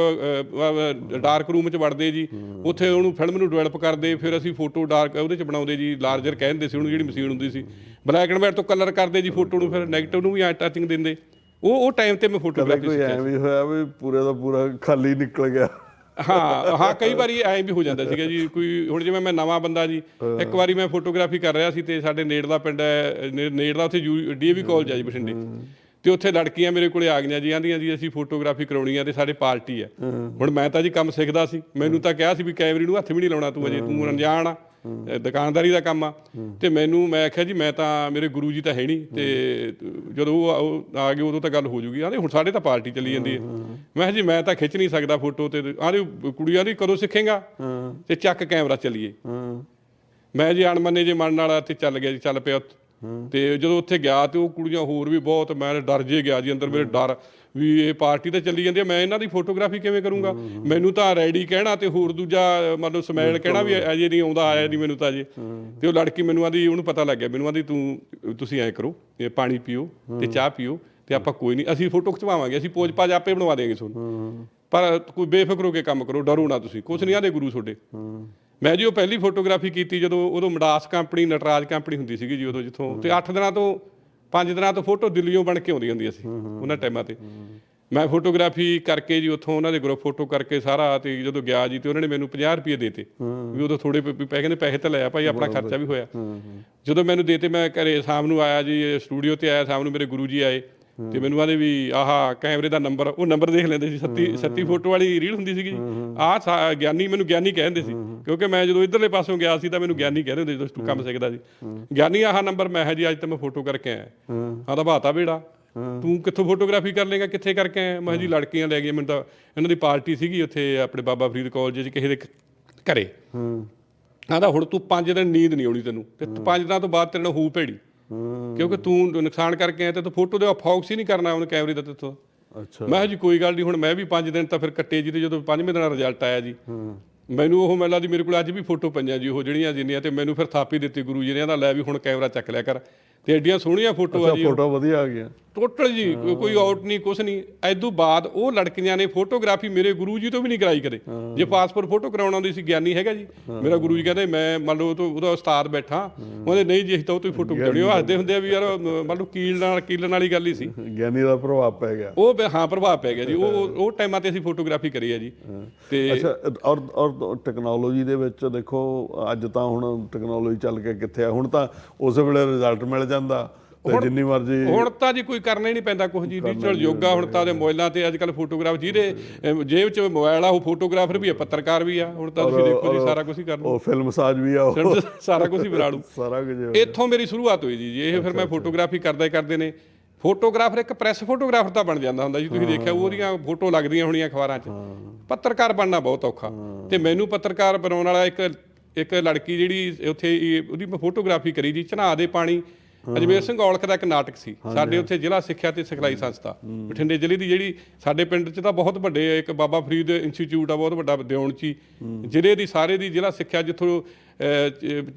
ਡਾਰਕ ਰੂਮ 'ਚ ਵੜਦੇ ਜੀ ਉੱਥੇ ਉਹਨੂੰ ਫਿਲਮ ਨੂੰ ਡਿਵੈਲਪ ਕਰਦੇ ਫਿਰ ਅਸੀਂ ਫੋਟੋ ਡਾਰਕ ਉਹਦੇ 'ਚ ਬਣਾਉਂਦੇ ਜੀ ਲਾਰਜਰ ਕਹਿੰਦੇ ਸੀ ਉਹਨੂੰ ਜਿਹੜੀ ਮਸ਼ੀਨ ਹੁੰਦੀ ਸੀ। ਬਲੈਕ ਐਂਡ ਵਾਈਟ ਤੋਂ ਕਲਰ ਕਰਦੇ ਜੀ ਫੋਟੋ ਨੂੰ ਫਿਰ 네ਗੇਟਿਵ ਨੂੰ ਵੀ ਟੱਚਿੰਗ ਦਿੰਦੇ। ਉਹ ਉਹ ਟਾਈਮ ਤੇ ਮੈਂ ਫੋਟੋਗ੍ਰਾਫੀ ਕੋਈ ਐ ਵੀ ਹੋਇਆ ਵੀ ਪੂਰੇ ਦਾ ਪੂਰਾ ਖਾਲੀ ਨਿਕਲ ਗਿਆ। ਹਾਂ ਹਾਂ ਕਈ ਵਾਰੀ ਐਂ ਵੀ ਹੋ ਜਾਂਦਾ ਸੀਗਾ ਜੀ ਕੋਈ ਹੁਣ ਜਿਵੇਂ ਮੈਂ ਨਵਾਂ ਬੰਦਾ ਜੀ ਇੱਕ ਵਾਰੀ ਮੈਂ ਫੋਟੋਗ੍ਰਾਫੀ ਕਰ ਰਿਹਾ ਸੀ ਤੇ ਸਾਡੇ ਨੇੜਲਾ ਪਿੰਡ ਹੈ ਨੇ- ਨੇੜਲਾ ਉੱਥੇ ਡੀਏਵੀ ਕਾਲਜ ਹੈ ਜੀ ਬਠਿੰਡੇ। ਤੇ ਉੱਥੇ ਲੜਕੀਆਂ ਮੇਰੇ ਕੋਲੇ ਆ ਗਈਆਂ ਜੀ ਆਂਦੀਆਂ ਜੀ ਅਸੀਂ ਫੋਟੋਗ੍ਰਾਫੀ ਕਰਾਉਣੀ ਆ ਤੇ ਸਾਡੇ ਪਾਰਟੀ ਆ। ਹੁਣ ਮੈਂ ਤਾਂ ਜੀ ਕੰਮ ਸਿੱਖਦਾ ਸੀ। ਮੈਨੂੰ ਤਾਂ ਕਿਹਾ ਸੀ ਵੀ ਕੈਮਰੇ ਨੂੰ ਹੱਥ ਵੀ ਨਹੀਂ ਲਾਉਣਾ ਤੂੰ ਅਜੇ ਤੂੰ ਅਣਜਾਣ ਆ ਦੁਕਾਨਦਾਰੀ ਦਾ ਕੰਮ ਆ। ਤੇ ਮੈਨੂੰ ਮੈਂ ਆਖਿਆ ਜੀ ਮੈਂ ਤਾਂ ਮੇਰੇ ਗੁਰੂ ਜੀ ਤਾਂ ਹੈ ਨਹੀਂ ਤੇ ਜਦੋਂ ਉਹ ਆ ਗਏ ਉਦੋਂ ਤਾਂ ਗੱਲ ਹੋ ਜੂਗੀ। ਆਂਦੇ ਹੁਣ ਸਾਡੇ ਤਾਂ ਪਾਰਟੀ ਚੱਲੀ ਜਾਂਦੀ ਹੈ। ਮੈਂ ਕਿਹਾ ਜੀ ਮੈਂ ਤਾਂ ਖਿੱਚ ਨਹੀਂ ਸਕਦਾ ਫੋਟੋ ਤੇ। ਆਂਦੇ ਕੁੜੀਆਂ ਦੀ ਕਦੋਂ ਸਿੱਖੇਗਾ? ਤੇ ਚੱਕ ਕੈਮਰਾ ਚੱਲੀਏ। ਮੈਂ ਜੀ ਅਣਮੰਨੇ ਜੇ ਮਨ ਨਾਲ ਤੇ ਚੱਲ ਗਿਆ ਜੀ ਚੱਲ ਪਿਆ ਉੱਥੇ। ਤੇ ਜਦੋਂ ਉੱਥੇ ਗਿਆ ਤੇ ਉਹ ਕੁੜੀਆਂ ਹੋਰ ਵੀ ਬਹੁਤ ਮੈਂ ਡਰ ਜੇ ਗਿਆ ਜੀ ਅੰਦਰ ਮੇਰੇ ਡਰ ਵੀ ਇਹ ਪਾਰਟੀ ਤਾਂ ਚੱਲੀ ਜਾਂਦੀ ਹੈ ਮੈਂ ਇਹਨਾਂ ਦੀ ਫੋਟੋਗ੍ਰਾਫੀ ਕਿਵੇਂ ਕਰੂੰਗਾ? ਮੈਨੂੰ ਤਾਂ ਰੈਡੀ ਕਹਿਣਾ ਤੇ ਹੋਰ ਦੂਜਾ ਮੰਨ ਲਓ ਸਮੈਲ ਕਹਿਣਾ ਵੀ ਅਜੇ ਨਹੀਂ ਆਉਂਦਾ ਆਇਆ ਨਹੀਂ ਮੈਨੂੰ ਤਾਂ ਅਜੇ। ਤੇ ਉਹ ਲੜਕੀ ਮੈਨੂੰ ਆਂਦੀ ਉਹਨੂੰ ਪਤਾ ਲੱਗ ਗਿਆ ਮੈਨੂੰ ਆਂਦੀ ਤੂੰ ਤੁਸੀਂ ਐਂ ਕਰੋ ਇਹ ਪਾਣੀ ਪੀਓ ਤੇ ਚਾਹ ਪੀਓ ਤੇ ਆਪਾਂ ਕੋਈ ਨਹੀਂ ਅਸੀਂ ਫੋਟੋ ਖਿਚਵਾਵਾਂਗੇ ਅਸੀਂ ਪੋਜ ਪਾਜ ਆਪੇ ਬਣਵਾ ਦੇਵਾਂਗੇ ਤੁਹਾਨੂੰ। ਪਰ ਕੋਈ ਬੇਫਿਕਰ ਹੋ ਕੇ ਕੰਮ ਕਰੋ ਡਰੋ ਨਾ ਤੁਸੀਂ ਕੁਛ ਨਹੀਂ ਆਦੇ ਗੁਰੂ ਤੁਹਾਡੇ। ਮੈਂ ਜੀ ਉਹ ਪਹਿਲੀ ਫੋਟੋਗ੍ਰਾਫੀ ਕੀਤੀ ਜਦੋਂ ਉਦੋਂ ਮਡਾਸ ਕੰਪਨੀ ਨਟਰਾਜ ਕੰਪਨੀ ਹੁੰਦੀ ਸੀਗੀ ਜੀ ਉਦੋਂ ਜਿੱਥੋਂ ਤੇ 8 ਦਿਨਾਂ ਤੋਂ 5 ਦਿਨਾਂ ਤੋਂ ਫੋਟੋ ਦਿੱਲੀੋਂ ਬਣ ਕੇ ਆਉਂਦੀ ਹੁੰਦੀ ਸੀ ਉਹਨਾਂ ਟਾਈਮਾਂ ਤੇ। ਮੈਂ ਫੋਟੋਗ੍ਰਾਫੀ ਕਰਕੇ ਜੀ ਉੱਥੋਂ ਉਹਨਾਂ ਦੇ ਗਰੁੱਪ ਫੋਟੋ ਕਰਕੇ ਸਾਰਾ ਤੇ ਜਦੋਂ ਗਿਆ ਜੀ ਤੇ ਉਹਨਾਂ ਨੇ ਮੈਨੂੰ 50 ਰੁਪਏ ਦੇਤੇ। ਵੀ ਉਦੋਂ ਥੋੜੇ ਪੈ ਕਹਿੰਦੇ ਪੈਸੇ ਤਾਂ ਲਿਆ ਭਾਈ ਆਪਣਾ ਖਰਚਾ ਵੀ ਹੋਇਆ। ਜਦੋਂ ਮੈਨੂੰ ਦੇਤੇ ਮੈਂ ਘਰੇ ਸ਼ਾਮ ਨੂੰ ਆਇਆ ਜੀ ਸਟੂਡੀਓ ਤੇ ਆਇਆ ਸ਼ਾਮ ਨੂੰ ਮੇਰੇ ਗੁਰੂ ਜੀ ਆਏ। ਤੇ ਮੈਨੂੰ ਆਦੇ ਵੀ ਆਹਾ ਕੈਮਰੇ ਦਾ ਨੰਬਰ ਉਹ ਨੰਬਰ ਦੇਖ ਲੈਂਦੇ ਸੀ ਸੱਤੀ ਸੱਤੀ ਫੋਟੋ ਵਾਲੀ ਰੀਲ ਹੁੰਦੀ ਸੀਗੀ। ਆਹ ਗਿਆਨੀ ਮੈਨੂੰ ਗਿਆਨੀ ਕਹਿੰਦੇ ਸੀ ਕਿਉਂਕਿ ਮੈਂ ਜਦੋਂ ਇਧਰਲੇ ਪਾਸੋਂ ਗਿਆ ਸੀ ਤਾਂ ਮੈਨੂੰ ਗਿਆਨੀ ਕਹਿੰਦੇ ਹੁੰਦੇ ਸੀ ਜਦੋਂ ਕੰਮ ਸਿੱਖਦਾ ਸੀ। ਗਿਆਨੀ ਆਹ ਨੰਬਰ ਮੈਂ ਹੈ ਜੀ ਅੱਜ ਤਾਂ ਮੈਂ ਫੋਟੋ ਕਰਕੇ ਆਇਆ। ਆਦਾ ਬਾਤਾ ਬੇੜਾ। ਤੂੰ ਕਿੱਥੋਂ ਫੋਟੋਗ੍ਰਾਫੀ ਕਰ ਲੇਗਾ ਕਿੱਥੇ ਕਰਕੇ ਆਇਆ? ਮੈਂ ਜੀ ਲੜਕੀਆਂ ਲੈ ਗਈਆਂ ਮੈਨੂੰ ਤਾਂ ਇਹਨਾਂ ਦੀ ਪਾਰਟੀ ਸੀਗੀ ਉੱਥੇ ਆਪਣੇ ਬਾਬਾ ਫਰੀਦ ਕਾਲਜ 'ਚ ਕਿਸੇ ਦੇ ਘਰੇ। ਹਾਂ। ਆਂਦਾ ਹੁਣ ਤੂੰ 5 ਦਿਨ ਨੀਂਦ ਨਹੀਂ ਆਉਣੀ ਤੈਨੂੰ ਤੇ 5 ਦਿਨਾਂ ਤੋਂ ਬਾਅਦ ਤੇਰੇ ਨਾਲ ਹੂ ਭੇੜੀ। ਹਾਂ ਕਿਉਂਕਿ ਤੂੰ ਨੁਕਸਾਨ ਕਰਕੇ ਆਇਆ ਤੇ ਤੂੰ ਫੋਟੋ ਦੇ ਫੋਕਸ ਹੀ ਨਹੀਂ ਕਰਨਾ ਉਹਨੇ ਕੈਮਰੇ ਦਾ ਤੇਥੋਂ। ਅੱਛਾ। ਮੈਂ ਜੀ ਕੋਈ ਗੱਲ ਨਹੀਂ ਹੁਣ ਮੈਂ ਵੀ 5 ਦਿਨ ਤਾਂ ਫਿਰ ਕੱਟੇ ਜੀ ਤੇ ਜਦੋਂ 5ਵੇਂ ਦਿਨ ਰਿਜ਼ਲਟ ਆਇਆ ਜੀ। ਮੈਨੂੰ ਉਹ ਮੈਨੂੰ ਦੀ ਮੇਰੇ ਕੋਲ ਅੱਜ ਵੀ ਫੋਟੋ ਪਈਆਂ ਜੀ ਉਹ ਜਿਹੜੀਆਂ ਜਿੰਨੀਆਂ ਤੇ ਮੈਨੂੰ ਫਿਰ ਥਾਪੀ ਦਿੱਤੀ ਗੁਰੂ ਜੀ ਨੇ ਕਹਿੰਦਾ ਲੈ ਵੀ ਹੁਣ ਕੈਮਰਾ ਚੱਕ ਲਿਆ ਕਰ। ਤੇ ਐਡੀਆਂ ਸੋਹਣੀਆਂ ਫੋਟੋ ਆ ਜੀ ਫੋਟੋ ਵਧੀਆ ਆ ਗਿਆ ਟੋਟਲ ਜੀ ਕੋਈ- ਆਊਟ ਨਹੀਂ ਕੁਛ ਨਹੀਂ। ਐਦੋਂ ਬਾਅਦ ਉਹ ਲੜਕੀਆਂ ਨੇ ਫੋਟੋਗ੍ਰਾਫੀ ਮੇਰੇ ਗੁਰੂ ਜੀ ਤੋਂ ਵੀ ਨਹੀਂ ਕਰਾਈ ਕਦੇ। ਜੇ ਪਾਸਪੋਰਟ ਫੋਟੋ ਕਰਾਉਣ ਆਉਂਦੀ ਸੀ ਗਿਆਨੀ ਹੈਗਾ ਜੀ। ਮੇਰਾ ਗੁਰੂ ਜੀ ਕਹਿੰਦੇ ਮੈਂ ਮੰਨ ਲਓ ਤੋਂ ਉਹਦਾ ਉਸਤਾਦ ਬੈਠਾ। ਉਹਦੇ ਨਹੀਂ ਜੀ ਤਾਂ ਉਹ ਤੋਂ ਫੋਟੋ ਖਿਚਾਉਣੀ ਉਹ ਹੱਸਦੇ ਹੁੰਦੇ ਆ ਵੀ ਯਾਰ ਮੰਨ ਲਓ ਕੀਲ ਨਾਲ ਕੀਲਣ ਵਾਲੀ ਗੱਲ ਹੀ ਸੀ। ਗਿਆਨੀ ਦਾ ਪ੍ਰਭਾਵ ਪੈ ਗਿਆ। ਉਹ ਹਾਂ ਪ੍ਰਭਾਵ ਪੈ ਗਿਆ ਜੀ। ਉਹ ਉਹ- ਟਾਈਮਾਂ ਤੇ ਅਸੀਂ ਫੋਟੋਗ੍ਰਾਫੀ ਕਰੀ ਹੈ ਜੀ। ਤੇ ਅੱਛਾ ਔਰ ਔਰ ਟੈਕਨੋਲੋਜੀ ਦੇ ਵਿੱਚ ਦੇਖੋ ਅੱਜ ਤਾਂ ਹੁਣ ਟੈਕਨੋਲੋਜੀ ਚੱਲ ਕੇ ਕਿੱਥੇ ਆ? ਹੁਣ ਤਾਂ ਉਸ ਵੇਲੇ ਰਿਜ਼ਲਟ ਮਿਲ ਜਾਂਦਾ ਤੇ ਜਿੰਨੀ ਮਰਜ਼ੀ ਹੁਣ ਤਾਂ ਜੀ ਕੋਈ ਕਰਨਾ ਹੀ ਨਹੀਂ ਪੈਂਦਾ ਕੁਝ ਜੀ ਡਿਜੀਟਲ ਯੁੱਗ ਹੁਣ ਤਾਂ ਉਹਦੇ ਮੋਬਾਈਲਾਂ ਤੇ ਅੱਜ ਕੱਲ ਫੋਟੋਗ੍ਰਾਫ ਜਿਹਦੇ ਜੇਬ 'ਚ ਮੋਬਾਈਲ ਆ ਉਹ ਫੋਟੋਗ੍ਰਾਫਰ ਵੀ ਆ ਪੱਤਰਕਾਰ ਵੀ ਆ ਹੁਣ ਤਾਂ ਤੁਸੀਂ ਦੇਖੋ ਜੀ ਸਾਰਾ ਕੁਝ ਹੀ ਕਰ ਲਓ। ਉਹ ਫਿਲਮ ਸਾਜ ਵੀ ਆ ਉਹ ਸਾਰਾ ਕੁਝ ਹੀ ਬਣਾ ਲੂ ਸਾਰਾ ਕੁਝ ਇੱਥੋਂ ਮੇਰੀ ਸ਼ੁਰੂਆਤ ਹੋਈ ਜੀ ਇਹ ਫਿਰ ਮੈਂ ਫੋਟੋਗ੍ਰਾਫੀ ਕਰਦਾ ਹੀ ਕਰਦੇ ਨੇ। ਫੋਟੋਗ੍ਰਾਫਰ ਇੱਕ ਪ੍ਰੈਸ ਫੋਟੋਗ੍ਰਾਫਰ ਤਾਂ ਬਣ ਜਾਂਦਾ ਹੁੰਦਾ ਜੀ ਤੁਸੀਂ ਦੇਖਿਆ ਉਹਦੀਆਂ ਫੋਟੋ ਲੱਗਦੀਆਂ ਹੋਣੀਆਂ ਅਖਬਾਰਾਂ 'ਚ। ਪੱਤਰਕਾਰ ਬਣਨਾ ਬਹੁਤ ਔਖਾ। ਤੇ ਮੈਨੂੰ ਪੱਤਰਕਾਰ ਬਣਾਉਣ ਵਾਲਾ ਇੱਕ ਇੱਕ ਲੜਕੀ ਜਿਹੜੀ ਉੱਥੇ ਉਹਦੀ ਮੈਂ ਫੋਟੋਗ੍ਰਾਫੀ ਕਰੀ ਜੀ ਚਨਾਹ ਦੇ ਪਾਣੀ। ਅਜਮੇਰ ਸਿੰਘ ਔਲਖ ਦਾ ਇੱਕ ਨਾਟਕ ਸੀ। ਸਾਡੇ ਉੱਥੇ ਜ਼ਿਲ੍ਹਾ ਸਿੱਖਿਆ ਤੇ ਸਿਖਲਾਈ ਸੰਸਥਾ। ਬਠਿੰਡੇ ਜ਼ਿਲ੍ਹੇ ਦੀ ਜਿਹੜੀ ਸਾਡੇ ਪਿੰਡ 'ਚ ਤਾਂ ਬਹੁਤ ਵੱਡੇ ਇੱਕ ਬਾਬਾ ਫਰੀਦ ਇੰਸਟੀਚਿਊਟ ਆ ਬਹੁਤ ਵੱਡਾ ਦਿਉਣਚੀ ਜ਼ਿਲ੍ਹੇ ਦੀ ਸਾਰੇ ਦੀ ਜ਼ਿਲ੍ਹਾ ਸਿੱਖਿਆ ਜਿੱਥੋਂ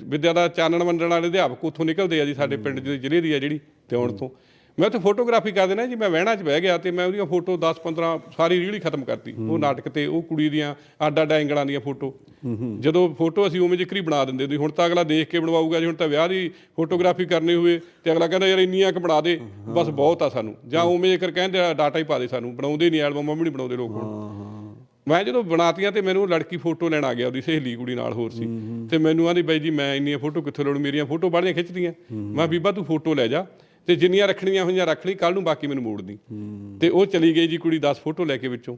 ਵਿਦਿਆ ਦਾ ਚਾਨਣ ਵੰਡਣ ਵਾਲੇ ਅਧਿਆਪਕ ਉੱਥੋਂ ਨਿਕਲਦੇ ਆ ਜੀ ਸਾਡੇ ਪਿੰਡ ਦੇ ਜ਼ਿਲ੍ਹੇ ਦੀ ਆ ਜਿਹੜੀ ਦਿਉਣ ਤੋਂ। ਮੈਂ ਉੱਥੇ ਫੋਟੋਗ੍ਰਾਫੀ ਕਰ ਦੇਣਾ ਜੀ ਮੈਂ ਵਹਿਣਾ 'ਚ ਬਹਿ ਗਿਆ ਤੇ ਮੈਂ ਉਹਦੀਆਂ ਫੋਟੋ 10 15 ਸਾਰੀ ਰੀਲ ਹੀ ਖਤਮ ਕਰਤੀ ਉਹ ਨਾਟਕ ਤੇ ਉਹ ਕੁੜੀ ਦੀਆਂ ਅੱਡ ਅੱਡ ਐਂਗਲਾਂ ਦੀਆਂ ਫੋਟੋ। ਜਦੋਂ ਫੋਟੋ ਅਸੀਂ ਉਵੇਂ ਜਿਕਰੀ ਬਣਾ ਦਿੰਦੇ ਸੀ ਹੁਣ ਤਾਂ ਅਗਲਾ ਦੇਖ ਕੇ ਬਣਵਾਊਗਾ ਜੀ ਹੁਣ ਤਾਂ ਵਿਆਹ ਦੀ ਫੋਟੋਗ੍ਰਾਫੀ ਕਰਨੀ ਹੋਵੇ ਤੇ ਅਗਲਾ ਕਹਿੰਦਾ ਯਾਰ ਇੰਨੀਆਂ ਕੁ ਬਣਾ ਦੇ ਬਸ ਬਹੁਤ ਆ ਸਾਨੂੰ। ਜਾਂ ਉਵੇਂ ਜੇਕਰ ਕਹਿੰਦੇ ਡਾਟਾ ਹੀ ਪਾ ਦੇ ਸਾਨੂੰ ਬਣਾਉਂਦੇ ਨਹੀਂ ਐਲਬਮ ਵੀ ਨਹੀਂ ਬਣਾਉਂਦੇ ਲੋਕ ਹੁਣ। ਮੈਂ ਜਦੋਂ ਬਣਾਤੀਆਂ ਤੇ ਮੈਨੂੰ ਲੜਕੀ ਫੋਟੋ ਲੈਣ ਆ ਗਿਆ ਉਹਦੀ ਸਹੇਲੀ ਕੁੜੀ ਨਾਲ ਹੋਰ ਸੀ। ਤੇ ਮੈਨੂੰ ਆਂਦੀ ਬਾਈ ਜੀ ਮੈਂ ਇੰਨੀਆਂ ਫੋਟੋ ਕਿੱਥੋਂ ਲੈਣ ਮੇਰੀਆਂ ਫੋਟੋ ਬਾਹਲੀਆਂ ਖਿੱਚਦੀਆਂ ਮੈਂ ਬੀਬਾ ਤੂੰ ਫੋਟੋ ਲੈ ਜਾ। ਤੇ ਜਿੰਨੀਆਂ ਰੱਖਣੀਆਂ ਹੋਈਆਂ ਰੱਖ ਲਈ ਕੱਲ ਨੂੰ ਬਾਕੀ ਮੈਨੂੰ ਮੋੜਦੀ ਤੇ ਉਹ ਚਲੀ ਗਈ ਜੀ ਕੁੜੀ 10 ਫੋਟੋ ਲੈ ਕੇ ਵਿੱਚੋਂ।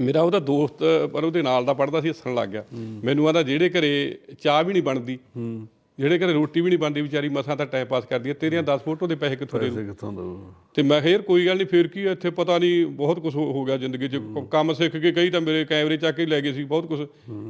ਮੇਰਾ ਉਹਦਾ ਦੋਸਤ ਪਰ ਉਹਦੇ ਨਾਲ ਦਾ ਪੜਦਾ ਸੀ ਹੱਸਣ ਲੱਗ ਗਿਆ। ਮੈਨੂੰ ਆਂਦਾ ਜਿਹੜੇ ਘਰੇ ਚਾਹ ਵੀ ਨਹੀਂ ਬਣਦੀ ਜਿਹੜੇ ਘਰੇ ਰੋਟੀ ਵੀ ਨਹੀਂ ਬਣਦੀ ਵਿਚਾਰੀ ਮਸਾਂ ਤਾਂ ਟਾਈਮ ਪਾਸ ਕਰਦੀ ਹੈ ਤੇਰੀਆਂ 10 ਫੋਟੋ ਦੇ ਪੈਸੇ ਕਿੱਥੋਂ ਦੇ ਪੈਸੇ ਕਿੱਥੋਂ ਦੋ ਤੇ ਮੈਂ ਕਿਹਾ ਯਾਰ ਕੋਈ ਗੱਲ ਨਹੀਂ ਫੇਰ ਕੀ ਇੱਥੇ ਪਤਾ ਨਹੀਂ ਬਹੁਤ ਕੁਝ ਹੋ ਗਿਆ ਜ਼ਿੰਦਗੀ 'ਚ। ਕੰਮ ਸਿੱਖ ਕੇ ਕਈ ਤਾਂ ਮੇਰੇ ਕੈਮਰੇ ਚੱਕ ਕੇ ਲੈ ਗਏ ਸੀ ਬਹੁਤ ਕੁਝ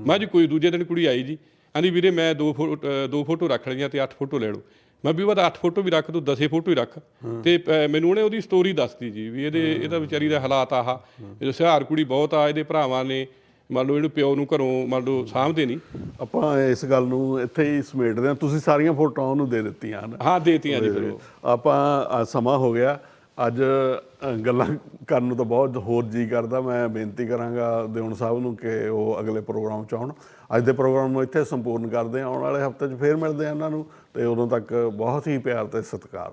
ਮੈਂ ਜੀ ਕੋਈ ਦੂਜੇ ਦਿਨ ਕੁੜੀ ਆਈ ਜੀ। ਆਂਦੀ ਵੀਰੇ ਮੈਂ ਦੋ ਫੋਟੋ ਦੋ ਫੋਟੋ ਰੱਖ ਲਈਆਂ ਤੇ 8 ਫੋਟੋ ਲੈ ਲਓ। ਮੈਂ ਵੀ ਬਾਅਦ 8 ਫੋਟੋ ਵੀ ਰੱਖ ਤੂੰ 10 ਫੋਟੋ ਹੀ ਰੱਖ। ਤੇ ਮੈਨੂੰ ਉਹਨੇ ਉਹਦੀ ਸਟੋਰੀ ਦੱਸਤੀ ਜੀ ਵੀ ਇਹਦੇ ਇਹਦਾ ਵਿਚਾਰੀ ਦਾ ਹਾਲਾਤ ਆਹ। ਇਹ ਸਿਹਾਰ ਕੁੜੀ ਬਹੁਤ ਆ ਇਹਦੇ ਭਰਾਵਾਂ ਨੇ ਮੰਨ ਲਓ ਇਹਨੂੰ ਪਿਓ ਨੂੰ ਘਰੋਂ ਮੰਨ ਲਓ ਸਾਂਭਦੇ ਨਹੀਂ। ਆਪਾਂ ਇਸ ਗੱਲ ਨੂੰ ਇੱਥੇ ਹੀ ਸਮੇਟਦੇ ਹਾਂ। ਤੁਸੀਂ ਸਾਰੀਆਂ ਫੋਟੋਆਂ ਉਹਨੂੰ ਦੇ ਦਿੱਤੀਆਂ ਹਨ। ਹਾਂ ਦੇਤੀਆਂ ਜੀ ਫਿਰ ਆਪਾਂ ਸਮਾਂ ਹੋ ਗਿਆ। ਅੱਜ ਗੱਲਾਂ ਕਰਨ ਨੂੰ ਤਾਂ ਬਹੁਤ ਹੋਰ ਜੀ ਕਰਦਾ। ਮੈਂ ਬੇਨਤੀ ਕਰਾਂਗਾ ਦਿਉਣ ਸਾਹਿਬ ਨੂੰ ਕਿ ਉਹ ਅਗਲੇ ਪ੍ਰੋਗਰਾਮ ਚ ਆਉਣ। ਅੱਜ ਦੇ ਪ੍ਰੋਗਰਾਮ ਨੂੰ ਇੱਥੇ ਸੰਪੂਰਨ ਕਰਦੇ ਹਾਂ। ਆਉਣ ਵਾਲੇ ਹਫ਼ਤੇ 'ਚ ਫੇਰ ਮਿਲਦੇ ਹਾਂ ਇਹਨਾਂ ਨੂੰ। ਤੇ ਉਦੋਂ ਤੱਕ ਬਹੁਤ ਹੀ ਪਿਆਰ ਤੇ ਸਤਿਕਾਰ।